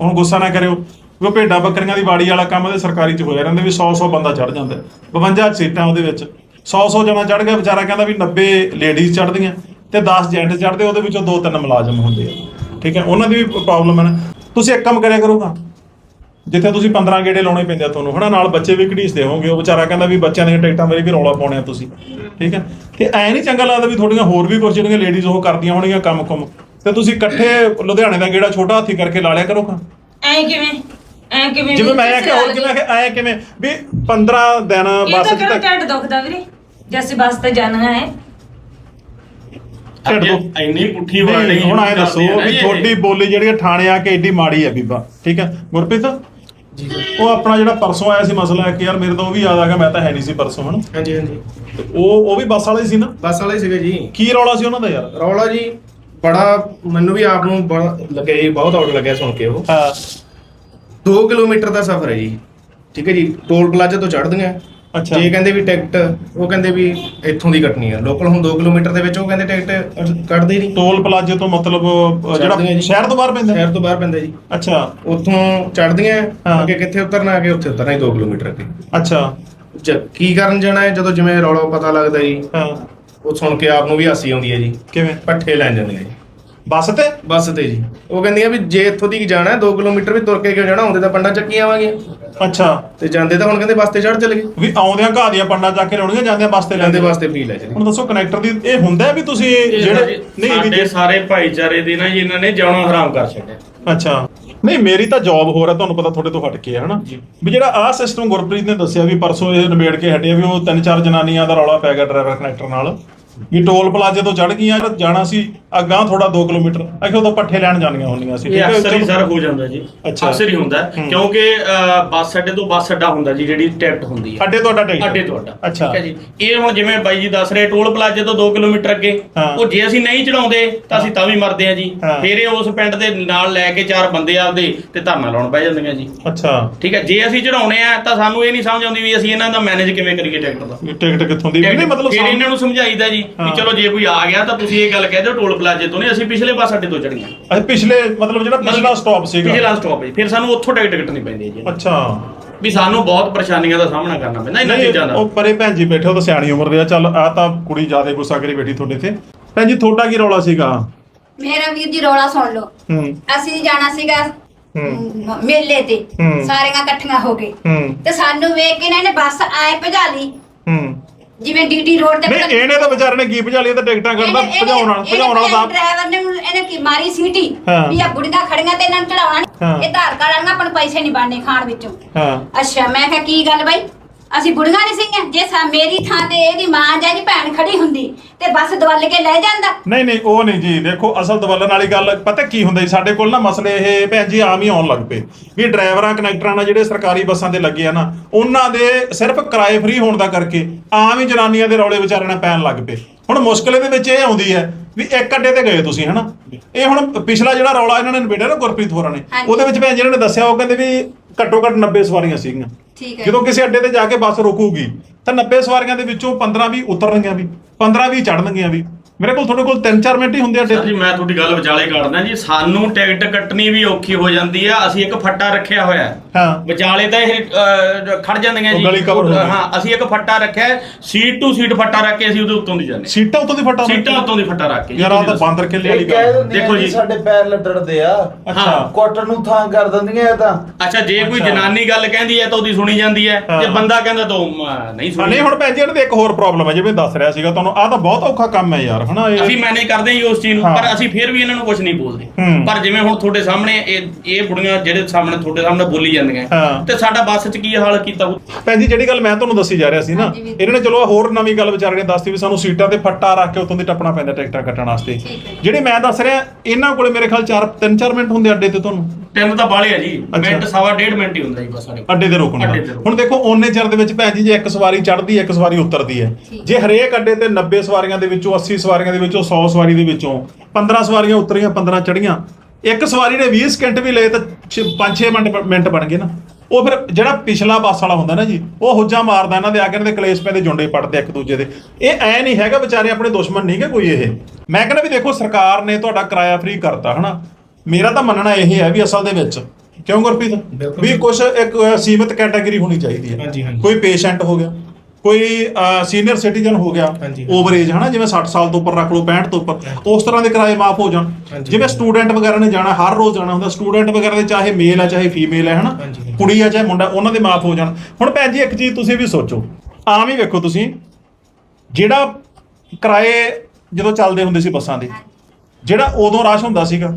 ਹੁਣ ਗੁੱਸਾ ਨਾ ਕਰਿਓ। ਉਹ ਭੇਡਾਂ ਬੱਕਰੀਆਂ ਦੀ ਬਾੜੀ ਵਾਲਾ ਕੰਮ ਤੇ ਸਰਕਾਰੀ ਚ ਹੋਇਆ ਰਹਿੰਦਾ ਵੀ 100 100 ਬੰਦਾ ਚੜ ਜਾਂਦਾ। ਹੈ। 52 ਸੀਟਾਂ ਉਹਦੇ ਵਿੱਚ। 100 100 ਜਣਾ ਚੜ ਗਿਆ, ਵਿਚਾਰਾ ਕਹਿੰਦਾ ਵੀ 90 ਲੇਡੀਜ਼ ਚੜਦੀਆਂ ਤੇ 10 ਜੈਂਟ ਚੜਦੇ ਉਹਦੇ ਵਿੱਚੋਂ ਦੋ ਤਿੰਨ ਮੁਲਾਜ਼ਮ ਹੁੰਦੇ ਆ। ਠੀਕ ਹੈ, ਉਹਨਾਂ ਦੀ ਵੀ ਪ੍ਰੋਬਲਮ ਹੈ ਨਾ। ਤੁਸੀਂ ਇੱਕ ਕੰਮ ਕਰਿਆ ਕਰੋਗਾ ਜਿੱਥੇ ਤੁਸੀਂ 15 ਗੇੜੇ ਲਾਉਣੇ ਪੈਂਦੇ ਆ ਤੁਹਾਨੂੰ ਹਨਾ? ਨਾਲ ਬੱਚੇ ਵੀ ਘੜੀਸਦੇ ਹੋਵੋਗੇ ਉਹ ਵਿਚਾਰਾ ਕਹਿੰਦਾ ਵੀ ਬੱਚਿਆਂ ਦੀਆਂ ਟਿਕਟਾਂ ਮੇਰੇ ਵੀ ਰੌਲਾ ਪਾਉਣੇ ਆ ਤੁਸੀਂ। ਠੀਕ ਹੈ? ਤੇ ਐ ਨਹੀਂ ਚੰਗਾ ਲੱਗਦਾ ਵੀ ਥੋੜੀਆਂ ਹੋਰ ਵੀ ਕੁਝ ਜਿਹੜੀਆਂ ਲੇਡੀਜ਼ ਉਹ ਕਰਦੀਆਂ ਹੋਣਗੀਆਂ ਕੰਮ ਕੁਮ। ਤੇ ਤੁਸੀਂ ਇਕੱਠੇ ਲੁਧਿਆਣੇ ਦਾ ਗੇੜਾ ਛੋਟਾ ਹਾਥੀ ਕਰਕੇ ਲਾ ਲਿਆ ਕਰੋਗਾ ਐ ਕਿਵੇਂ? ਐ ਕਿਵੇਂ ਜਿਵੇਂ ਮੈਂ ਆਖਿਆ ਹੋਰ ਜਿਵੇਂ ਆਖਿਆ ਐ ਕਿਵੇਂ? ਵੀ 15 ਦਿਨ ਇਹ ਬੱਸ ਤਾਂ 'ਚ ਕਿਹੜਾ ਤਾਂ ਦੁਖਦਾ ਵੀਰੇ। ਜੇ ਅਸੀਂ ਬੱਸ ਤੇ ਜਾਣਾ ਹੈ। ਇੰਨੀ ਪੁੱਠੀ ਨਹੀਂ, ਹੁਣ ਐ ਦੱਸੋ ਆ ਵੀ ਤੁਹਾਡੀ ਬੋਲੀ ਜਿਹੜੀ ਥਾਣੇ ਆ ਕੇ ਏਡੀ ਮਾੜੀ ਹੈ ਬੀਬਾ। ਠੀਕ ਹੈ? ਗੁਰਪ੍ਰੀਤ? ਜੀ। ਉਹ ਆਪਣਾ ਜਿਹੜਾ ਪਰਸੋਂ ਆਇਆ ਸੀ ਮਸਲਾ ਹੈ ਕਿ ਯਾਰ ਮੇਰੇ ਤੋਂ ਉਹ ਵੀ ਯਾਦ ਆ ਗਿਆ ਮੈਂ ਤਾਂ ਹੈ ਨਹੀਂ ਸੀ ਪਰਸੋਂ ਹਨਾ? ਹਾਂਜੀ ਹਾਂਜੀ। ਉਹ ਉਹ ਵੀ ਬੱਸ ਵਾਲੇ ਸੀ ਨਾ? ਬੱਸ ਵਾਲੇ ਸੀਗੇ ਜੀ। ਕੀ ਰੌਲਾ ਸੀ ਉਹਨਾਂ ਦਾ ਯਾਰ? ਰੌਲਾ ਜੀ ਬੜਾ ਮੈਨੂੰ ਵੀ ਆਪ ਨੂੰ ਬੜਾ ਲੱਗਿਆ ਜੀ ਬਹੁਤ ਔੜ ਲੱਗਿਆ ਸੁਣ ਕੇ ਉਹ। ਹਾਂ। 2 ਕਿਲੋਮੀਟਰ ਦਾ ਸਫ਼ਰ ਹੈ ਜੀ। ਠੀਕ ਹੈ ਜੀ ਟੋਲ ਪਲਾਜ਼ਾ ਤੋਂ ਚੜ੍ਹਦੀਆਂ। ਅੱਛਾ। ਜੇ ਕਹਿੰਦੇ ਵੀ ਟਿਕਟ ਉਹ ਕਹਿੰਦੇ ਵੀ ਇੱਥੋਂ ਦੀ ਕੱਟਣੀ ਆ। ਲੋਕਲ ਹੁਣ 2 ਕਿਲੋਮੀਟਰ ਦੇ ਵਿੱਚ ਉਹ ਕਹਿੰਦੇ ਟਿਕਟ ਕੱਟਦੇ ਹੀ ਨਹੀਂ। ਟੋਲ ਪਲਾਜ਼ੇ ਤੋਂ ਮਤਲਬ ਜਿਹੜਾ। ਸ਼ਹਿਰ ਤੋਂ ਬਾਹਰ ਪੈਂਦਾ? ਸ਼ਹਿਰ ਤੋਂ ਬਾਹਰ ਪੈਂਦਾ ਜੀ। ਅੱਛਾ। ਉੱਥੋਂ ਚੜ੍ਹਦੀਆਂ ਹਾਂ। ਅੱਗੇ ਕਿੱਥੇ ਉਤਰਨਾ ਅੱਗੇ ਉੱਥੇ ਉਤਰਨਾ ਹੀ 2 ਕਿਲੋਮੀਟਰ ਅੱਗੇ। ਅੱਛਾ। ਜ- ਕੀ ਕਰਨ ਜਾਣਾ ਹੈ ਜਦੋਂ ਜਿਵੇਂ ਰੌਲਾ ਪਤਾ ਲੱਗਦਾ ਜੀ। ਹਾਂ। ਉਹ ਸੁਣ ਕੇ ਆਪ ਨੂੰ ਵੀ ਹਾਸੀ ਆਉਂਦੀ ਹੈ ਜੀ। ਕਿਵੇਂ? ਪੱਠੇ ਲੈਣ ਜਾਂਦੀਆਂ ਜੀ। ਬੱਸ ਤੇ? ਬੱਸ ਤੇ ਜੀ। ਉਹ ਕਹਿੰਦੀਆਂ ਵੀ ਜੇ ਇੱਥੋਂ ਦੀ ਜਾਣਾ 2 ਕਿਲੋਮੀਟਰ ਵੀ ਤੁਰ ਕੇ ਕਿਉਂ ਜਾਣਾ ਹੁੰਦੇ ਤਾਂ ਪੰਡਾ ਚੱਕੀ ਆਵਾਂਗੇ ਅੱਛਾ। ਤੇ ਜਾਂਦੇ ਤਾਂ ਹੁਣ ਕਹਿੰਦੇ ਬੱਸ ਤੇ ਚੜ੍ਹ ਚਲੇ ਗਏ। ਵੀ ਆਉਂਦਿਆਂ ਘਾਹ ਦੀਆਂ ਪੰਡਾਂ ਚੱਕ ਕੇ ਲਾਉਣੀਆਂ ਜਾਂਦਿਆਂ ਬੱਸ ਤੇ ਜਾਂਦੇ ਲੈਂਦੇ ਵਾਸਤੇ ਫ੍ਰੀ ਲੈ ਚਲੇ ਹੁਣ ਦੱਸੋ ਕਨੈਕਟਰ ਦੀ ਇਹ ਹੁੰਦਾ ਹੈ ਵੀ ਤੁਸੀਂ ਜਿਹੜੇ ਨਹੀਂ ਵੀ ਸਾਡੇ ਜੇ- ਸਾਰੇ ਭਾਈਚਾਰੇ ਦੇ ਨਾ ਜੀ ਇਹਨਾਂ ਨੇ ਜਾਣਾ ਹਰਾਮ ਕਰ ਛੱਡਿਆ। ਅੱਛਾ। ਨਹੀਂ ਮੇਰੀ ਤਾਂ ਜੌਬ ਹੋ ਰਿਹਾ ਤੁਹਾਨੂੰ ਪਤਾ ਤੁਹਾਡੇ ਤੋਂ ਹਟ ਕੇ ਹੈ ਹਨਾ? ਵੀ ਜਿਹੜਾ ਆਹ ਸਿਸਟਮ ਗੁਰਪ੍ਰੀਤ ਨੇ ਦੱਸਿਆ ਵੀ ਪਰਸੋਂ ਇਹ ਨਿਬੇੜ ਕੇ ਹਟਿਆ ਵੀ ਉਹ ਤਿੰਨ ਚਾਰ ਜਨਾਨੀਆਂ ਦਾ ਰੌਲਾ ਪੈ ਗਿਆ ਡਰਾਈਵਰ ਕਨੈਕਟਰ ਨਾਲ। ਵੀ ਟੋਲ ਪਲਾਜ਼ੇ ਤੋਂ ਚੜ ਗਈਆਂ ਜਾਣਾ ਸੀ ਅੱਗਾ ਥੋੜਾ 2 ਕਿਲੋਮੀਟਰ। ਅਖੇ ਉਦੋਂ ਪੱਠੇ ਲੈਣ ਜਾਣੀਆਂ ਹੁੰਦੀਆਂ ਸੀ ਇਹ ਠੀਕ ਹੈ? ਅਕਸਰ ਹੀ ਸਰ ਹੋ ਜਾਂਦਾ ਜੀ। ਅੱਛਾ। ਅਕਸਰ ਹੀ ਹੁੰਦਾ। ਕਿਉਂਕਿ ਬੱਸ ਅੱਡੇ ਤੋਂ ਬੱਸ ਅੱਡਾ ਹੁੰਦਾ ਜੀ ਜਿਹੜੀ ਟਿਕਟ ਹੁੰਦੀ ਹੈ। ਅੱਡੇ ਤੁਹਾਡਾ ਟਿਕਟ। ਅੱਡੇ ਤੋਂ ਅੱਡਾ। ਅੱਛਾ। ਠੀਕ ਹੈ ਜੀ। ਇਹ ਹੁਣ ਜਿਵੇਂ ਬਾਈ ਜੀ ਦੱਸ ਰਹੇ ਟੋਲ ਪਲਾਜ਼ੇ ਤੋਂ 2 ਕਿਲੋਮੀਟਰ ਅੱਗੇ। ਉਹ ਜੇ ਅਸੀਂ ਨਹੀਂ ਚੜਾਉਂਦੇ ਤਾਂ ਅਸੀਂ ਤਾਂ ਵੀ ਮਰਦੇ ਆ ਜੀ। ਫਿਰ ਇਹ ਉਸ ਪਿੰਡ ਦੇ ਨਾਲ ਲੈ ਕੇ ਚਾਰ ਬੰਦੇ ਆਪਦੇ ਤੇ ਧਰਨਾ ਲਾਉਣ ਪੈ ਜਾਂਦੀਆਂ ਜੀ। ਅੱਛਾ। ਠੀਕ ਹੈ ਜੇ ਅਸੀਂ ਚੜਾਉਣੇ ਆ ਤਾਂ ਸਾਨੂੰ ਇਹ ਨਹੀਂ ਸਮਝ ਆਉਂਦੀ ਵੀ ਅਸੀਂ ਇਹਨਾਂ ਦਾ ਮੈਨੇਜ ਕਿਵੇਂ ਕਰੀਏ ਟਿਕਟ ਦਾ। ਟਿਕਟ ਕਿੱਥੋਂ ਦੀ ਨਹੀਂ ਮਤਲਬ ਇਹਨਾਂ ਨੂੰ ਸਮਝਾਈਦਾ ਜੀ। ਵੀ ਚਲੋ ਜੇ ਕੋਈ ਆ ਗਿਆ ਤਾਂ ਤੁਸੀਂ ਇਹ ਗੱਲ ਕਹਿ ਦਿਓ ਟੋਲ ਪਲਾਜ਼ੇ ਤੋਂ ਨਹੀਂ ਅਸੀਂ ਪਿਛਲੇ ਬੱਸ ਅੱਡੇ ਤੋਂ ਚੜੀਆਂ ਅਸੀਂ ਪਿਛਲੇ ਮਤਲਬ ਜਿਹੜਾ ਪਿਛਲਾ ਸਟਾਪ ਸੀਗਾ। ਪਿਛਲਾ ਸਟਾਪ ਹੈ ਫਿਰ ਸਾਨੂੰ ਉੱਥੋਂ ਟਿਕਟ ਕੱਟਣੀ ਪੈਂਦੀ ਹੈ ਜੀ। ਅੱਛਾ। ਵੀ ਸਾਨੂੰ ਬਹੁਤ ਪਰੇਸ਼ਾਨੀਆਂ ਦਾ ਸਾਹਮਣਾ ਕਰਨਾ ਪੈਂਦਾ ਇਹਨਾਂ ਚੀਜ਼ਾਂ ਦਾ। ਉਹ ਪਰੇ ਭੈਣ ਜੀ ਬੈਠੇ ਉਹ ਤਾਂ ਸਿਆਣੀ ਉਮਰ ਦੇ ਆ। ਚੱਲ ਆ ਤਾਂ ਕੁੜੀ ਜ਼ਿਆਦਾ ਗੁੱਸਾ ਕਰੀ ਬੈਠੀ ਤੁਹਾਡੇ ਤੇ। ਭੈਣ ਜੀ ਤੁਹਾਡਾ ਕੀ ਰੌਲਾ ਸੀਗਾ? ਮੇਰਾ ਵੀਰ ਜੀ ਰੌਲਾ ਸੁਣ ਲਓ। ਹੂੰ। ਅਸੀਂ ਜਾਣਾ ਸੀਗਾ ਮੇਲੇ ਤੇ। ਸਾਰੀਆਂ ਇਕੱਠੀਆਂ ਹੋ ਕੇ। ਹੂੰ। ਤੇ ਸਾਨੂੰ ਵੇਖ ਕੇ ਨਾ ਇਹਨੇ ਬੱਸ ਆਏ ਭਜਾ ਲਈ। ਹੂੰ। ਜਿਵੇਂ ਡੀਟੀ ਰੋਡ ਤੇ ਨਹੀਂ ਇਹਨੇ ਤਾਂ ਵਿਚਾਰੇ ਨੇ ਕੀ ਭਜਾ ਇਹ ਤਾਂ ਟਿਕਟਾਂ ਕੱਢਦਾ ਭਜਾਉਣ ਵਾਲਾ ਭਜਾਉਣ ਵਾਲਾ ਤਾਂ ਡਰਾਈਵਰ ਨੇ ਇਹਨੇ ਕੀ ਮਾਰੀ ਸੀਟੀ। ਵੀ ਆ ਬੁੜੀਆਂ ਖੜੀਆਂ ਤੇ ਇਹਨਾਂ ਨੂੰ ਚੜਾਉਣਾ। ਇਹ ਧਾਰ ਵਾਲੀਆਂ ਆਪਾਂ ਨੂੰ ਪੈਸੇ ਨਹੀਂ ਬਣਨੇ ਖਾਣ ਵਿੱਚੋਂ। ਹਾਂ। ਅੱਛਾ ਮੈਂ ਕਿਹਾ ਕੀ ਗੱਲ ਬਾਈ? ਅਸੀਂ ਬੁੜੀਆਂ ਨਹੀਂ ਸੀਗੀਆਂ। ਜੇ ਸਾ ਮੇਰੀ ਥਾਂ ਤੇ ਇਹਦੀ ਮਾਂ ਜਾਂ ਇਹਦੀ ਭੈਣ ਖੜੀ ਹੁੰਦੀ ਤੇ ਬੱਸ ਦਵਲ ਕੇ ਲੈ ਜਾਂਦਾ। ਨਹੀਂ ਨਹੀਂ ਉਹ ਨਹੀਂ ਜੀ। ਦੇਖੋ ਅਸਲ ਦਵਲਨ ਵਾਲੀ ਗੱਲ ਪਤਾ ਕੀ ਹੁੰਦਾ ਜੀ? ਸਾਡੇ ਕੋਲ ਨਾ ਮਸਲੇ ਇਹ ਭੈਣ ਜੀ ਆਮ ਹੀ ਆਉਣ ਲੱਗ ਪਏ। ਵੀ ਡਰਾਈਵਰਾਂ ਕਨੈਕਟਰਾਂ ਨਾਲ ਜਿਹੜੇ ਸਰਕਾਰੀ ਬੱਸਾਂ ਤੇ ਲੱਗੇ ਆ ਨਾ ਉਹਨਾਂ ਦੇ ਸਿਰਫ ਕਿਰਾਏ ਫ੍ਰੀ ਹੋਣ ਦਾ ਕਰਕੇ ਆਮ ਹੀ ਜਨਾਨੀਆਂ ਦੇ ਰੌਲੇ ਵਿਚਾਰਿਆਂ ਨਾਲ ਪੈਣ ਲੱਗ ਪਏ। ਹੁਣ ਮੁਸ਼ਕਲ ਇਹਦੇ ਵਿੱਚ ਇਹ ਆਉਂਦੀ ਹੈ ਵੀ ਇੱਕ ਅੱਡੇ ਤੇ ਗਏ ਤੁਸੀਂ ਹਨਾ? ਇਹ ਹੁਣ ਪਿਛਲਾ ਜਿਹੜਾ ਰੌਲਾ ਇਹਨਾਂ ਨੇ ਨਿਬੇੜਿਆ ਨਾ ਗੁਰਪ੍ਰੀਤ ਹੋਰਾਂ ਨੇ। ਉਹਦੇ ਵਿੱਚ ਭੈਣ ਜੀ ਇਹਨਾਂ ਨੇ ਦੱਸਿਆ ਉਹ ਕਹਿੰਦੇ ਵੀ ਘੱਟੋ ਘੱਟ 90 ਸਵਾਰੀਆਂ ਸੀਗੀਆਂ। ਠੀਕ ਹੈ ਜਦੋਂ ਕਿਸੇ ਅੱਡੇ ਤੇ ਜਾ ਕੇ ਬੱਸ ਰੁਕੂਗੀ, ਤਾਂ 90 ਸਵਾਰੀਆਂ ਦੇ ਵਿੱਚੋਂ 15 ਵੀ ਉਤਰਨਗੀਆਂ ਵੀ 15 ਵੀ ਚੜਨਗੀਆਂ ਵੀ। ਮੇਰੇ ਕੋਲ ਤੁਹਾਡੇ ਕੋਲ 3-4 ਮਿੰਟ ਹੀ ਹੁੰਦੇ ਆ ਸਰ ਤੇ ਜੀ ਮੈਂ ਤੁਹਾਡੀ ਗੱਲ ਵਿਚਾਲੇ ਕੱਢਦਾ ਜੀ। ਸਾਨੂੰ ਟਿਕਟ ਕੱਟਣੀ ਵੀ ਔਖੀ ਹੋ ਜਾਂਦੀ ਆ। ਅਸੀਂ ਇੱਕ ਫੱਟਾ ਰੱਖਿਆ ਹੋਇਆ। ਹੈ। ਹਾਂ ਵਿਚਾਲੇ ਤਾਂ ਇਹ ਅਹ, ਖੜ ਜਾਂਦੀਆਂ ਉਹ ਜੀ। ਗਲੀ cover ਹੋ ਗਈ। ਹਾਂ ਅਸੀਂ ਇੱਕ ਫੱਟਾ ਰੱਖਿਆ। ਹੈ, ਸੀਟ ਟੂ ਸੀਟ ਫੱਟਾ ਰੱਖ ਕੇ ਅਸੀਂ ਉਹਦੇ ਉੱਤੋਂ ਦੀ ਜਾਂਦੇ। ਸੀਟਾਂ ਉੱਤੋਂ ਦੀ ਫਟਾ ਸੀਟਾਂ ਉੱਤੋਂ ਦੀ ਫੱਟਾ ਰੱਖ ਕੇ ਜੀ, ਯਾਰ ਆ ਤੁਸੀਂ ਤਾਂ ਦੱਸੋ। ਬਾਂਦਰ ਕਿੱਲੇ ਵਾਲੀ ਗੱਲ ਦੇਖੋ ਜੀ। ਜੀ। ਸਾਡੇ ਪੈਰ ਲੱਟੜਦੇ ਆ। ਅੱਛਾ। ਕੁੱਟਣ ਨੂੰ ਥਾਂ ਕਰ ਦਿੰਦੀਆਂ ਇਹ ਤਾਂ। ਅੱਛਾ ਜੇ ਕੋਈ। ਜਨਾਨੀ ਗੱਲ ਕਹਿੰਦੀ ਹੈ ਤਾਂ ਉਹਦੀ ਸੁਣੀ ਜਾਂਦੀ ਹੈ। ਹਾਂ। ਜੇ ਬੰਦਾ ਕਹਿੰਦਾ ਤਾਂ ਉਹ, ਨਹੀਂ ਹਾਂ, ਸੁਣੀ। ਨਹੀਂ ਹੁਣ ਭੈਣ ਜੀ ਇਹਨਾਂ ਦੇ ਇੱਕ ਹੋਰ ਪ੍ਰੋਬਲਮ ਹੈ ਜਿਵੇਂ ਦੱਸ ਰਿਹਾ ਸੀਗਾ ਤੁਹਾਨੂੰ ਆਹ ਤਾਂ ਬਹੁਤ ਔਖਾ ਕੰਮ ਹੈ ਯਾਰ। ਹਨਾ ਇਹ ਅਸੀਂ ਮੈਨੇਜ ਕਰਦੇ ਹਾਂ ਉਸ ਚੀਜ਼ ਨੂੰ। ਪਰ ਅਸੀਂ ਫਿਰ ਵੀ ਇਹਨਾਂ ਨੂੰ ਕੁਝ ਨਹੀਂ ਬੋਲਦੇ। ਪਰ ਜਿਵੇਂ ਹੁਣ ਤੁਹਾਡੇ ਸਾਹਮਣੇ ਇਹ ਇਹ ਬੁੜੀਆਂ ਜਿਹੜੇ ਸਾਹਮਣੇ ਤੁਹਾਡੇ ਸਾਹਮਣੇ ਬੋਲੀ ਜਾਂਦੀਆਂ। ਤੇ ਸਾਡਾ ਬੱਸ 'ਚ ਕੀ ਹਾਲ ਕੀਤਾ? ਭੈਣ ਜੀ ਜਿਹੜੀ ਗੱਲ ਮੈਂ ਤੁਹਾਨੂੰ ਦੱਸੀ ਜਾ ਰਿਹਾ ਸੀ ਨਾ। ਇਹਨਾਂ ਨੇ ਚਲੋ ਹੋਰ ਨਵੀਂ ਗੱਲ ਵਿਚਾਰ ਕੇ ਦੱਸਤੀ ਵੀ ਸਾਨੂੰ ਸੀਟਾਂ ਤੇ ਫੱਟਾ ਰੱਖ ਕੇ ਉਤੋਂ ਦੀ ਟੱਪਣਾ ਪੈਂਦਾ ਟਿਕਟਾਂ ਕੱਟਣ ਵਾਸਤੇ। ਜਿਹੜੇ ਮੈਂ ਦੱਸ ਰਿਹਾ ਇਹਨਾਂ ਕੋਲੇ ਮੇਰੇ ਖਿਆਲ 4 3-4 ਮਿੰਟ ਹੁੰਦੇ ਅੱਡੇ ਤੇ ਤੁਹਾਨੂੰ ਤਿੰਨ ਤਾਂ ਬਾਲੇ ਆ ਜੀ। ਮਿੰਟ ਸਵਾ ਡੇਢ ਮਿੰਟ ਹੀ ਹੁੰਦਾ ਜੀ ਬਸ ਸਾਡੇ ਕੋਲ। ਅੱਡੇ ਤੇ ਰੋਕਣ ਦਾ ਅੱਡੇ ਤੇ ਰੋਕਣ। ਹੁਣ ਦੇਖੋ ਓਨੇ ਚਿਰ ਦੇ ਵਿੱਚ ਭੈਣ ਜੀ ਜੇ ਇੱਕ ਸਵਾਰੀ ਚੜ੍ਹਦੀ ਹੈ ਇੱਕ ਸਵਾਰੀ ਉਤਰਦੀ ਹੈ। ਜੇ ਹਰੇਕ ਅੱਡੇ ਤੇ 90 ਸਵਾਰੀਆਂ ਦੇ ਵਿੱਚੋਂ 80 ਸਵਾਰੀਆਂ ਦੇ ਵਿੱਚੋਂ 100 ਸਵਾਰੀ ਦੇ ਵਿੱਚੋਂ 15 ਸਵਾਰੀਆਂ ਉਤਰੀਆਂ 15 ਚੜੀਆਂ ਇੱਕ ਸਵਾਰੀ ਨੇ 20 ਸਕਿੰਟ ਵੀ ਲਏ ਤਾਂ 5-6 ਮਿੰਟ ਮਿੰਟ ਬਣ ਗਏ ਨਾ ਉਹ ਫਿਰ ਜਿਹੜਾ ਪਿਛਲਾ ਬੱਸ ਵਾਲਾ ਹੁੰਦਾ ਨਾ ਜੀ ਉਹ ਹੁੱਜਾ ਮਾਰਦਾ ਇਹਨਾਂ ਦੇ ਆ ਕੇ ਇਹਨਾਂ ਦੇ ਕਲੇਸ਼ ਪੈਂਦੇ ਜੁੰਡੇ ਪੜਦੇ ਇੱਕ ਦੂਜੇ ਦੇ ਇਹ ਐ ਨਹੀਂ ਹੈਗਾ ਵਿਚਾਰੇ ਆਪਣੇ ਦੁਸ਼ਮਣ ਨਹੀਂ ਗੇ ਕੋਈ ਇਹ ਮੈਂ ਕਹਿੰਦਾ ਵੀ ਦੇਖੋ ਸਰਕਾਰ ਨੇ ਤੁਹਾਡਾ ਕਿਰਾਇਆ ਫ੍ਰੀ ਕਰਤਾ ਹਨਾ ਮੇਰਾ ਤਾਂ ਮੰਨਣਾ ਇਹ ਹੈ ਵੀ ਅਸਲ ਦੇ ਵਿੱਚ ਕਿਉਂ ਗੁਰਪ੍ਰੀਤ। ਵੀ ਕੁਝ ਇੱਕ ਸੀਮਿਤ ਕੈਟਾਗਰੀ ਹੋਣੀ ਚਾਹੀਦੀ ਹੈ। ਕੋਈ ਪੇਸ਼ੈਂਟ ਹੋ ਗਿਆ ਕੋਈ ਸੀਨੀਅਰ ਸਿਟੀਜ਼ਨ ਹੋ ਗਿਆ। ਓਵਰ ਏਜ ਹਨਾ ਜਿਵੇਂ 60 ਸਾਲ ਤੋਂ ਉੱਪਰ ਰੱਖ ਲਓ 65 ਤੋਂ ਉੱਪਰ ਉਸ ਤਰ੍ਹਾਂ ਦੇ ਕਿਰਾਏ ਮਾਫ ਹੋ ਜਾਣ। ਜਿਵੇਂ ਸਟੂਡੈਂਟ ਵਗੈਰਾ ਨੇ ਜਾਣਾ ਹਰ ਰੋਜ਼ ਜਾਣਾ ਹੁੰਦਾ ਸਟੂਡੈਂਟ ਵਗੈਰਾ ਦੇ ਚਾਹੇ ਮੇਲ ਆ ਚਾਹੇ ਫੀਮੇਲ ਹੈ ਹਨਾ। ਕੁੜੀ ਆ ਚਾਹੇ ਮੁੰਡਾ ਉਹਨਾਂ ਦੇ ਮਾਫ ਹੋ ਜਾਣ ਹੁਣ ਭੈਣ ਜੀ ਇੱਕ ਚੀਜ਼ ਤੁਸੀਂ ਵੀ ਸੋਚੋ ਆਮ ਹੀ ਵੇਖੋ ਤੁਸੀਂ ਜਿਹੜਾ ਕਿਰਾਏ ਜਦੋਂ ਚੱਲਦੇ ਹੁੰਦੇ ਸੀ ਬੱਸਾਂ ਦੇ ਜਿਹੜਾ ਉਦੋਂ ਰਸ਼ ਹੁੰਦਾ ਸੀਗਾ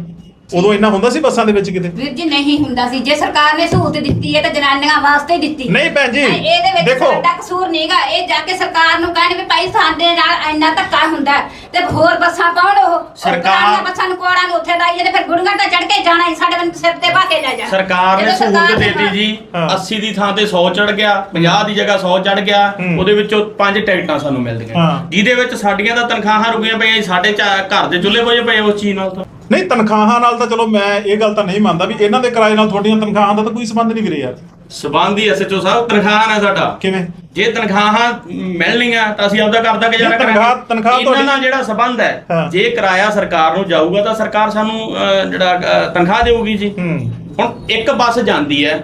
ਉਦੋਂ ਇੰਨਾ ਹੁੰਦਾ ਸੀ ਬੱਸਾਂ ਦੇ ਵਿੱਚ ਕਿਤੇ? ਵੀਰ ਜੀ ਨਹੀਂ ਹੁੰਦਾ ਸੀ। ਜੇ ਸਰਕਾਰ ਨੇ ਸਹੂਲਤ ਦਿੱਤੀ ਹੈ ਤਾਂ ਜਨਾਨੀਆਂ ਵਾਸਤੇ ਹੀ ਦਿੱਤੀ। ਨਹੀਂ ਭੈਣ ਜੀ, ਇਹਦੇ ਵਿੱਚ ਦੇਖੋ। ਸਾਡਾ ਕਸੂਰ ਨਹੀਂਗਾ ਇਹ ਜਾ ਕੇ ਸਰਕਾਰ ਨੂੰ ਕਹਿਣ ਵੀ ਭਾਈ ਸਾਡੇ ਨਾਲ ਇੰਨਾ ਧੱਕਾ ਹੁੰਦਾ ਹੈ, ਤੇ ਹੋਰ ਬੱਸਾਂ ਪਾਉਣ ਉਹ? ਸਰਕਾਰ- ਸਰਕਾਰ ਬੱਸਾਂ ਨੂੰ ਕੋੜਾਂ ਨੂੰ ਉੱਥੇ ਲਾਈ ਜਾਂਦੇ ਫਿਰ ਗੁੜਗਾਂ ਤਾਂ ਚੜ ਕੇ ਜਾਣਾ ਹੀ। ਸਾਡੇ ਬੰਦੇ ਸਿਰ ਤੇ ਪਾ ਕੇ ਲੈ ਜਾਣਾ ਸਰਕਾਰ ਨੇ ਜਦੋਂ ਸਹੂਲਤ ਦੇਤੀ ਜੀ ਹਾਂ। 80 ਦੀ ਥਾਂ ਤੇ 100 ਚੜ ਗਿਆ 50 ਦੀ ਜਗ੍ਹਾ 100 ਚੜ ਗਿਆ ਹੂੰ। ਉਹਦੇ ਵਿੱਚੋਂ ਪੰਜ ਟਿਕਟਾਂ ਸਾਨੂੰ ਮਿਲਦੀਆਂ ਹਾਂ। ਜਿਹਦੇ ਵਿੱਚ ਸਾਡੀਆਂ ਤਾਂ ਤਨਖਾਹਾਂ ਰੁਕੀਆਂ ਪਈਆਂ ਜੀ, ਸਾਡੇ ਚਾ- ਘਰ ਦੇ ਚੁੱਲ੍ਹੇ ਹੋਏ ਪਏ ਉਸ ਚੀਜ਼ ਨਾਲ ਤਾਂ। ਨਹੀਂ ਤਨਖਾਹਾਂ ਨਾਲ ਤਾਂ ਚਲੋ ਮੈਂ ਇਹ ਗੱਲ ਤਾਂ ਨਹੀਂ ਮੰਨਦਾ ਵੀ ਇਹਨਾਂ ਦੇ ਕਿਰਾਏ ਨਾਲ ਤੁਹਾਡੀਆਂ ਤਨਖਾਹਾਂ ਦਾ ਤਾਂ ਕੋਈ ਸੰਬੰਧ ਨਹੀਂ ਵੀਰੇ ਯਾਰ। ਸਬੰਧੀ ਐਸਐਚਓ ਸਾਹਿਬ ਤਨਖਾਹ ਹੈ ਸਾਡਾ। ਕਿਵੇਂ? ਜੇ ਤਨਖਾਹਾਂ ਮਿਲਣੀਆਂ ਤਾਂ ਅਸੀਂ ਆਪਦਾ ਕਰਦਾ ਗੁਜ਼ਾਰਾ ਨਹੀਂ, ਤਨਖਾਹ- ਕਰਾਂਗੇ। ਤਨਖਾਹ ਇਹਨਾਂ ਨਾਲ ਤੁਹਾਡੀ- ਜਿਹੜਾ ਸਬੰਧ ਹਾਂ। ਹੈ। ਜੇ ਕਿਰਾਇਆ ਸਰਕਾਰ ਨੂੰ ਜਾਊਗਾ ਤਾਂ ਸਰਕਾਰ ਸਾਨੂੰ ਜਿਹੜਾ ਤਨਖਾਹ ਦੇਊਗੀ ਜੀ। ਹੂੰ। ਹੁਣ ਇੱਕ ਬੱਸ ਜਾਂਦੀ ਹੈ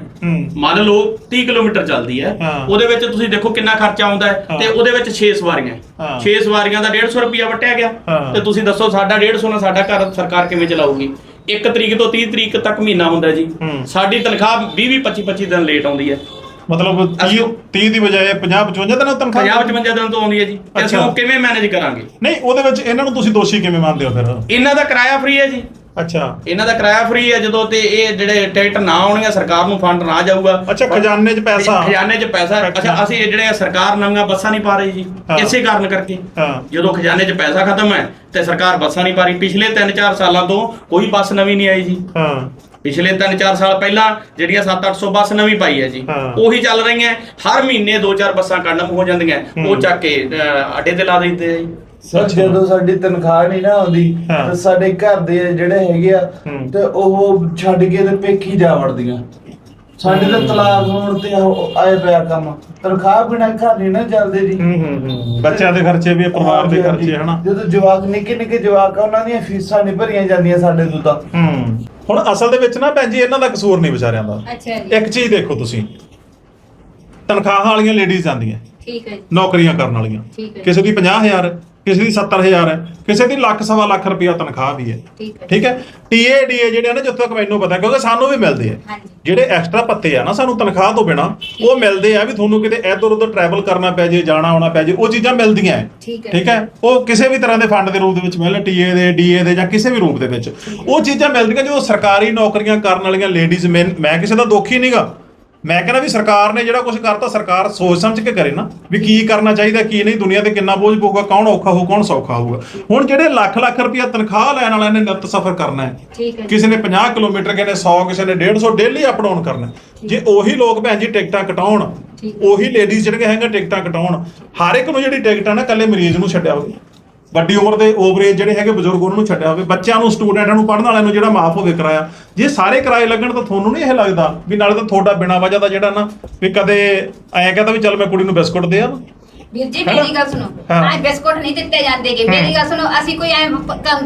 ਮੰਨ ਲਓ 30 ਕਿਲੋਮੀਟਰ ਚੱਲਦੀ ਹੈ। ਉਹਦੇ ਵਿੱਚ ਤੁਸੀਂ ਦੇਖੋ ਕਿੰਨਾ ਖਰਚਾ ਆਉਂਦਾ ਹੈ। ਤੇ ਉਹਦੇ ਵਿੱਚ 6 ਸਵਾਰੀਆਂ ਹਾਂ। 6 ਸਵਾਰੀਆਂ ਦਾ 150 ਰੁਪਿਆ ਵਟਿਆ ਗਿਆ। ਤੇ ਤੁਸੀਂ ਦੱਸੋ ਸਾਡਾ 150 ਨਾਲ ਸਾਡਾ ਘਰ ਸਰਕਾਰ ਕਿਵੇਂ ਚਲਾਊਗੀ 1 ਤਰੀਕ ਤੋਂ 30 ਤਰੀਕ ਤੱਕ ਮਹੀਨਾ ਹੁੰਦਾ ਜੀ। ਸਾਡੀ ਤਨਖਾਹ 20 20 25 25 ਦਿਨ ਲੇਟ ਆਉਂਦੀ ਹੈ ਮਤਲਬ 30 ਅਸੀਂ- 30 ਦੀ ਬਜਾਏ 50 55 ਦਿਨਾਂ ਤਨਖਾਹ 50 55 ਦਿਨ ਤੋਂ ਆਉਂਦੀ ਹੈ ਜੀ ਅਸੀਂ। ਉਹ ਕਿਵੇਂ ਮੈਨੇਜ ਕਰਾਂਗੇ ਨਹੀਂ ਉਹਦੇ ਵਿੱਚ ਇਹਨਾਂ ਨੂੰ ਤੁਸੀਂ ਦੋਸ਼ੀ ਕਿਵੇਂ ਮੰਨਦੇ ਹੋ ਫਿਰ ਇਹਨਾਂ ਦਾ ਕਿਰਾਇਆ ਫ੍ਰੀ ਹੈ ਜੀ ਅੱਛਾ। ਇਹਨਾਂ ਦਾ ਕਿਰਾਇਆ ਫ੍ਰੀ ਹੈ ਜਦੋਂ ਤੇ ਇਹ ਜਿਹੜੇ ਟਿਕਟ ਨਾ ਆਉਣਗੀਆਂ ਸਰਕਾਰ ਨੂੰ ਫੰਡ ਨਾ ਜਾਊਗਾ। ਅੱਛਾ ਖਜ਼ਾਨੇ 'ਚ ਪੈਸਾ। ਖਜ਼ਾਨੇ 'ਚ ਪੈਸਾ। ਅੱਛਾ। ਅਸੀਂ ਇਹ ਜਿਹੜੇ ਸਰਕਾਰ ਨਵੀਆਂ ਬੱਸਾਂ ਨਹੀਂ ਪਾ ਰਹੀ ਜੀ। ਇਸੇ ਕਾਰਨ ਕਰਕੇ। ਹਾਂ। ਜਦੋਂ ਖਜ਼ਾਨੇ 'ਚ ਪੈਸਾ ਖਤਮ ਹੈ ਤੇ ਸਰਕਾਰ ਬੱਸਾਂ ਨਹੀਂ ਪਾ ਰਹੀ ਪਿਛਲੇ 3-4 ਸਾਲਾਂ ਤੋਂ ਕੋਈ ਬੱਸ ਨਵੀਂ ਨਹੀਂ ਆਈ ਜੀ। ਹਾਂ। ਪਿਛਲੇ 3-4 ਸਾਲ ਪਹਿਲਾਂ ਜਿਹੜੀਆਂ 7-800 ਬੱਸ ਨਵੀਂ ਪਾਈ ਹੈ ਜੀ। ਉਹੀ ਚੱਲ ਰਹੀਆਂ। ਹਰ ਮਹੀਨੇ 2-4 ਬੱਸਾਂ ਕੰਡਮ ਹੋ ਜਾਂਦੀਆਂ। ਉਹ। ਚੱਕ ਕੇ ਅੱਡੇ ਤੇ ਲਾ ਦਿੰਦੇ ਆ ਜੀ। ਸਰ। ਜਦੋਂ ਸਾਡੀ ਤਨਖਾਹ ਨਹੀਂ ਨਾ ਆਉਂਦੀ ਹਾਂ। ਤਾਂ ਸਾਡੇ ਘਰ ਦੇ ਜਿਹੜੇ ਹੈਗੇ ਆ ਹੂੰ। ਤੇ ਉਹ ਛੱਡ ਕੇ ਤੇ ਪੇਖੀ ਜਾ ਵੜਦੀਆਂ। ਸਾਡੇ ਤਾਂ ਤਲਾਕ ਹੋਣ ਤੇ ਉਹ ਆਏ ਪਿਆ ਕੰਮ। ਤਨਖਾਹ ਬਿਨਾਂ ਘਰ ਨਹੀਂ ਨਾ ਚੱਲਦੇ ਜੀ। ਹੂੰ ਹੂੰ ਹੂੰ। ਬੱਚਿਆਂ ਦੇ ਖਰਚੇ ਵੀ ਆ, ਪਰਿਵਾਰ ਦੇ ਹਾਂਜੀ, ਖਰਚੇ ਹਨਾ? ਜਦੋਂ ਜਵਾਕ ਨਿੱਕੇ ਨਿੱਕੇ ਜਵਾਕ ਆ ਉਹਨਾਂ ਦੀਆਂ ਫੀਸਾਂ ਨਹੀਂ ਭਰੀਆਂ ਜਾਂਦੀਆਂ ਸਾਡੇ ਤੋਂ ਤਾਂ। ਹੂੰ। ਹੁਣ ਅਸਲ ਦੇ ਵਿੱਚ ਨਾ ਭੈਣ ਜੀ ਇਹਨਾਂ ਦਾ ਕਸੂਰ ਨਹੀਂ ਵਿਚਾਰਿਆਂ ਦਾ। ਅੱਛਾ ਜੀ। ਇੱਕ ਚੀਜ਼ ਦੇਖੋ ਤੁਸੀਂ। ਤਨਖਾਹਾਂ ਵਾਲੀਆਂ ਲੇਡੀਜ਼ ਜਾਂਦੀਆਂ। ਠੀਕ ਹੈ ਜੀ। ਨੌਕਰੀਆਂ ਕਰਨ ਵਾਲੀਆਂ। ਠੀਕ ਹੈ। ਕਿਸੇ ਦੀ 50000 ਹੈ ਕਿਸੇ ਦੀ 70000 ਹੈ ਕਿਸੇ ਦੀ ਲੱਖ ਸਵਾ ਲੱਖ ਰੁਪਇਆ ਤਨਖਾਹ ਵੀ ਹੈ। ਠੀਕ ਹੈ। ਠੀਕ ਹੈ? ਟੀਏ ਡੀਏ ਜਿਹੜੇ ਨਾ ਜਿੱਥੋਂ ਤੱਕ ਮੈਨੂੰ ਪਤਾ ਕਿਉਂਕਿ ਸਾਨੂੰ ਵੀ ਮਿਲਦੇ ਆ। ਹਾਂਜੀ। ਜਿਹੜੇ ਐਕਸਟਰਾ ਪੱਤੇ ਆ ਨਾ ਸਾਨੂੰ ਤਨਖਾਹ ਤੋਂ ਬਿਨਾ ਉਹ ਮਿਲਦੇ ਆ ਵੀ ਤੁਹਾਨੂੰ ਕਿਤੇ ਇੱਧਰ ਉੱਧਰ ਟਰੈਵਲ ਕਰਨਾ ਪੈ ਜੇ ਜਾਣਾ ਆਉਣਾ ਪੈ ਜੇ ਉਹ ਚੀਜ਼ਾਂ ਮਿਲਦੀਆਂ ਹੈ। ਠੀਕ ਹੈ। ਠੀਕ ਹੈ? ਉਹ ਕਿਸੇ ਵੀ ਤਰ੍ਹਾਂ ਦੇ ਫੰਡ ਦੇ ਰੂਪ ਦੇ ਵਿੱਚ ਮਿਲਣ ਟੀਏ ਦੇ ਡੀਏ ਦੇ ਜਾਂ ਕਿਸੇ ਵੀ ਰੂਪ ਦੇ ਵਿੱਚ। ਉਹ ਚੀਜ਼ਾਂ ਮਿਲਦੀਆਂ ਜਦੋਂ ਸਰਕਾਰੀ ਨੌਕਰੀਆਂ ਕਰਨ ਵਾਲੀਆਂ ਲੇਡੀਜ਼ ਮੈਂ ਕਿਸੇ ਦਾ ਦੁੱਖ ਹੀ ਨਹੀਂਗਾ ਮੈਂ ਕਹਿੰਦਾ ਵੀ ਸਰਕਾਰ ਨੇ ਜਿਹੜਾ ਕੁਝ ਕਰਤਾ ਸਰਕਾਰ ਸੋਚ ਸਮਝ ਕੇ ਕਰੇ ਨਾ ਵੀ ਕੀ ਕਰਨਾ ਚਾਹੀਦਾ ਕੀ ਨਹੀਂ ਦੁਨੀਆ ਤੇ ਕਿੰਨਾ ਬੋਝ ਪਊਗਾ ਕੌਣ ਔਖਾ ਹੋਊ ਕੌਣ ਸੌਖਾ ਹੋਊਗਾ। ਹੁਣ ਜਿਹੜੇ ਲੱਖ ਲੱਖ ਰੁਪਇਆ ਤਨਖਾਹ ਲੈਣ ਵਾਲਿਆਂ ਨੇ ਨਿਤ ਸਫ਼ਰ ਕਰਨਾ ਹੈ। ਕਿਸੇ ਨੇ 50 ਕਿਲੋਮੀਟਰ ਕਿਸੇ ਨੇ 100 ਕਿਸੇ ਨੇ 150 ਡੇਲੀ ਅਪ ਡਾਊਨ ਕਰਨਾ ਜੇ ਉਹੀ ਲੋਕ ਭੈਣ ਜੀ ਟਿਕਟਾਂ ਕਟਾਉਣ ਉਹੀ ਲੇਡੀਜ਼ ਜਿਹੜੀਆਂ ਹੈਗਾ ਟਿਕਟਾਂ ਕਟਾਉਣ ਹਰ ਇੱਕ ਨੂੰ ਜਿਹੜੀ ਟਿਕਟ ਨਾ ਕੱਲੇ ਮਰੀਜ਼ ਨੂੰ ਛੱਡਿਆ ਹੋਵੇ। ਵੱਡੀ ਉਮਰ ਦੇ ਓਵਰੇਜ ਜਿਹੜੇ ਹੈਗੇ ਬਜ਼ੁਰਗ, ਉਹਨਾਂ ਨੂੰ ਛੱਡਿਆ ਹੋਵੇ। ਬੱਚਿਆਂ ਨੂੰ, ਸਟੂਡੈਂਟਾਂ ਨੂੰ, ਪੜ੍ਹਨ ਵਾਲਿਆਂ ਨੂੰ ਜਿਹੜਾ ਮਾਫ ਹੋਵੇ ਕਿਰਾਇਆ। ਜੇ ਸਾਰੇ ਕਿਰਾਏ ਲੱਗਣ ਤਾਂ ਤੁਹਾਨੂੰ ਨਹੀਂ ਇਹ ਲੱਗਦਾ ਵੀ ਨਾਲੇ ਤਾਂ ਤੁਹਾਡਾ ਬਿਨਾਂ ਵਜ੍ਹਾ ਦਾ ਜਿਹੜਾ ਨਾ ਵੀ ਕਦੇ ਐਂ ਕਹਿੰਦਾ ਵੀ ਚੱਲ ਮੈਂ ਕੁੜੀ ਨੂੰ ਬਿਸਕੁਟ ਦੇ ਆ ਵੀਰ ਜੀ ਹੈਨਾ? ਮੇਰੀ ਗੱਲ ਸੁਣੋ ਹਾਂ। ਆਹ ਬਿਸਕੁਟ ਨਹੀਂ ਦਿੱਤੇ ਜਾਂਦੇਗੇ ਮੇਰੀ ਗੱਲ ਸੁਣੋ ਅਸੀਂ ਕੋਈ ਐ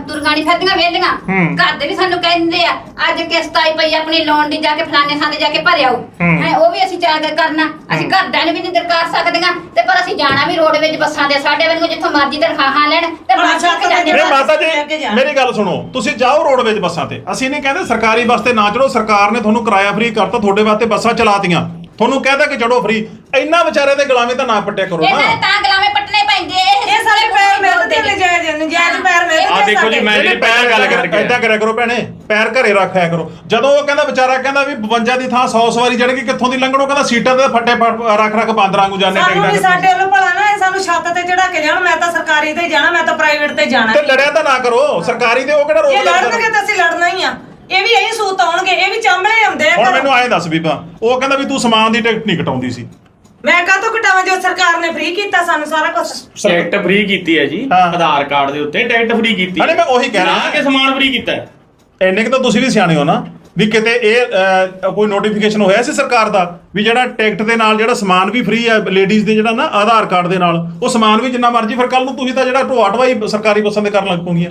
ਤੁਰਗਾਣੀ ਫਿਰਦੀਆਂ ਵੇਲੀਆਂ ਹੂੰ। ਘਰ ਦੇ ਵੀ ਸਾਨੂੰ ਕਹਿੰਦੇ ਆ ਅੱਜ ਕਿਸ਼ਤ ਆਈ ਪਈ ਆਪਣੀ ਲੋਨ ਦੀ ਜਾ ਕੇ ਫਲਾਣੇ ਥਾਂ ਤੇ ਜਾ ਕੇ ਭਰਿਆ ਆਓ ਹੂੰ। ਹੈ ਉਹ ਵੀ ਅਸੀਂ ਜਾ ਕੇ ਕਰਨਾ ਅਸੀਂ ਘਰਦਿਆਂ ਨੂੰ ਵੀ ਨਹੀਂ ਦਰਕਾਰ ਸਕਦੀਆਂ ਤੇ ਪਰ ਅਸੀਂ ਜਾਣਾ ਵੀ ਰੋਡ ਵਿੱਚ ਬੱਸਾਂ ਦੇ ਸਾਡੇ ਵਾਂਗੂ ਜਿੱਥੋਂ ਮਰਜ਼ੀ ਤਨਖਾਹਾਂ ਲੈਣ ਤੇ ਹਾਂ, ਬੱਸ ਕੇ ਜਾਂਦੇ ਨਹੀਂ ਬਸ। ਮਾਤਾ ਲੈ ਕੇ ਜੀ ਜਾ। ਮੇਰੀ ਗੱਲ ਸੁਣੋ ਤੁਸੀਂ ਜਾਓ ਰੋਡਵੇਜ ਬੱਸਾਂ ਤੇ ਅਸੀਂ ਨਹੀਂ ਕਹਿੰਦੇ ਸਰਕਾਰੀ ਬੱਸ ਤੇ ਨਾ ਚੜੋ ਸਰਕਾਰ ਨੇ ਤੁਹਾਨੂੰ ਕਿਰਾਇਆ ਫ੍ਰੀ ਕਰਤਾ ਤੁਹਾਡੇ ਵਾਸਤੇ ਬੱਸਾਂ ਚਲਾਤੀਆਂ ਤੁਹਾਨੂੰ ਕਹਿਦਾ ਕਿ ਚੜੋ ਫ੍ਰੀ। ਇੰਨਾ ਵਿਚਾਰੇ ਦੇ ਗੁਲਾਮੀ ਤਾਂ ਨਾ ਪੱਟਿਆ ਕਰੋ ਇਹਨਾਂ ਨਾ। ਦੇ ਤਾਂ ਗਲਾਵੇਂ ਪੱਟਣੇ ਪੈਂਦੇ ਇਹ ਸਾਰੇ ਪੈਸੇ ਮਿਲਦੇ ਤੇ ਨਜਾਇਜ਼ ਨਜਾਇਜ਼ ਪੈਸੇ ਦੇਖੋ ਜੀ। ਮੈਂ- ਜਿਹੜੇ ਪੈਰ ਗੱਲ ਕਰ ਏਦਾਂ ਕਰਿਆ ਕਰੋ ਭੈਣੇ ਪੈਰ ਘਰੇ ਰੱਖਿਆ ਕਰੋ। ਜਦੋਂ ਉਹ ਕਹਿੰਦਾ ਵਿਚਾਰਾ ਕਹਿੰਦਾ ਵੀ 52 ਦੀ ਥਾਂ 100 ਸਵਾਰੀ ਜਾਣਗੇ ਕਿੱਥੋਂ ਦੀ ਲੰਘਣੋ? ਕਹਿੰਦਾ ਸੀਟਾਂ ਤੇ ਫੱਟੇ ਫੜ- ਰੱਖ ਰੱਖ ਬਾਂਦਰਾਂ ਨੂੰ ਜਾਣੇ ਸਾਨੂੰ ਵੀ ਸਾਡੇ ਵੱਲੋਂ ਭਲਾ ਨਾ ਇਹ ਸਾਨੂੰ ਛੱਤ ਤੇ ਚੜਾ ਕੇ ਜਾਣ ਮੈਂ ਤਾਂ ਸਰਕਾਰੀ ਤੇ ਜਾਣਾ ਮੈਂ ਤਾਂ ਪ੍ਰਾਈਵੇਟ ਤੇ ਜਾਣਾ। ਤੇ ਲੜਿਆ ਤਾਂ ਨਾ ਕਰੋ ਸਰਕਾਰੀ ਤੇ ਉਹ ਕਿਹੜਾ ਜੇ ਰੋਕ ਲੜਨਗੇ ਲੱਗਦਾ ਤਾਂ ਅਸੀਂ ਲੜਨਾ ਹੀ ਆ। ਇਹ ਵੀ ਇਹੀ ਸੂਤ ਆਉਣਗੇ ਇਹ ਵੀ ਚਾਂਬਲੇ ਆਉਂਦੇ ਆ ਹੁਣ ਘਰੋਂ। ਮੈਨੂੰ ਐਂ ਦੱਸ ਬੀਬਾ ਉਹ ਕਹਿੰਦਾ ਵੀ ਤੂੰ ਸਮਾਨ ਦੀ ਟਿਕਟ ਨਹੀਂ ਕਟਾਉਂਦੀ ਸੀ ਮੈਂ ਕਾਹ ਤੋਂ ਕਟਾਵਾਂ ਜੋ ਸਰਕਾਰ ਨੇ ਫ੍ਰੀ ਕੀਤਾ ਸਾਨੂੰ ਸਾਰਾ ਕੁਝ ਟਿਕਟ ਫ੍ਰੀ ਕੀਤੀ ਹੈ ਜੀ ਹਾਂ। ਆਧਾਰ ਕਾਰਡ ਦੇ ਉੱਤੇ ਟਿਕਟ ਫ੍ਰੀ ਕੀਤੀ ਅਰੇ ਮੈਂ ਉਹੀ ਕਹਿ ਰਿਹਾ। ਨਾ ਕਿ ਸਮਾਨ ਫ੍ਰੀ ਕੀਤਾ ਹੈ ਇੰਨੇ ਕਿ ਤਾਂ ਤੁਸੀਂ ਵੀ ਸਿਆਣੇ ਹੋ ਨਾ ਵੀ ਕਿਤੇ ਇਹ ਅਹ, ਕੋਈ ਨੋਟੀਫਿਕੇਸ਼ਨ ਹੋਇਆ ਸੀ ਸਰਕਾਰ ਦਾ ਵੀ ਜਿਹੜਾ ਟਿਕਟ ਦੇ ਨਾਲ ਜਿਹੜਾ ਸਮਾਨ ਵੀ ਫ੍ਰੀ ਹੈ ਲੇਡੀਜ਼ ਦੇ ਜਿਹੜਾ ਨਾ ਆਧਾਰ ਕਾਰਡ ਦੇ ਨਾਲ ਉਹ ਸਮਾਨ ਵੀ ਜਿੰਨਾ ਮਰਜ਼ੀ ਫਿਰ ਕੱਲ ਨੂੰ ਤੁਸੀਂ ਤਾਂ ਜਿਹੜਾ ਢੋਆ ਢਵਾਈ ਸਰਕਾਰੀ ਬੱਸਾਂ ਦੇ ਕਰਨ ਲੱਗ ਪੋਗੀਆਂ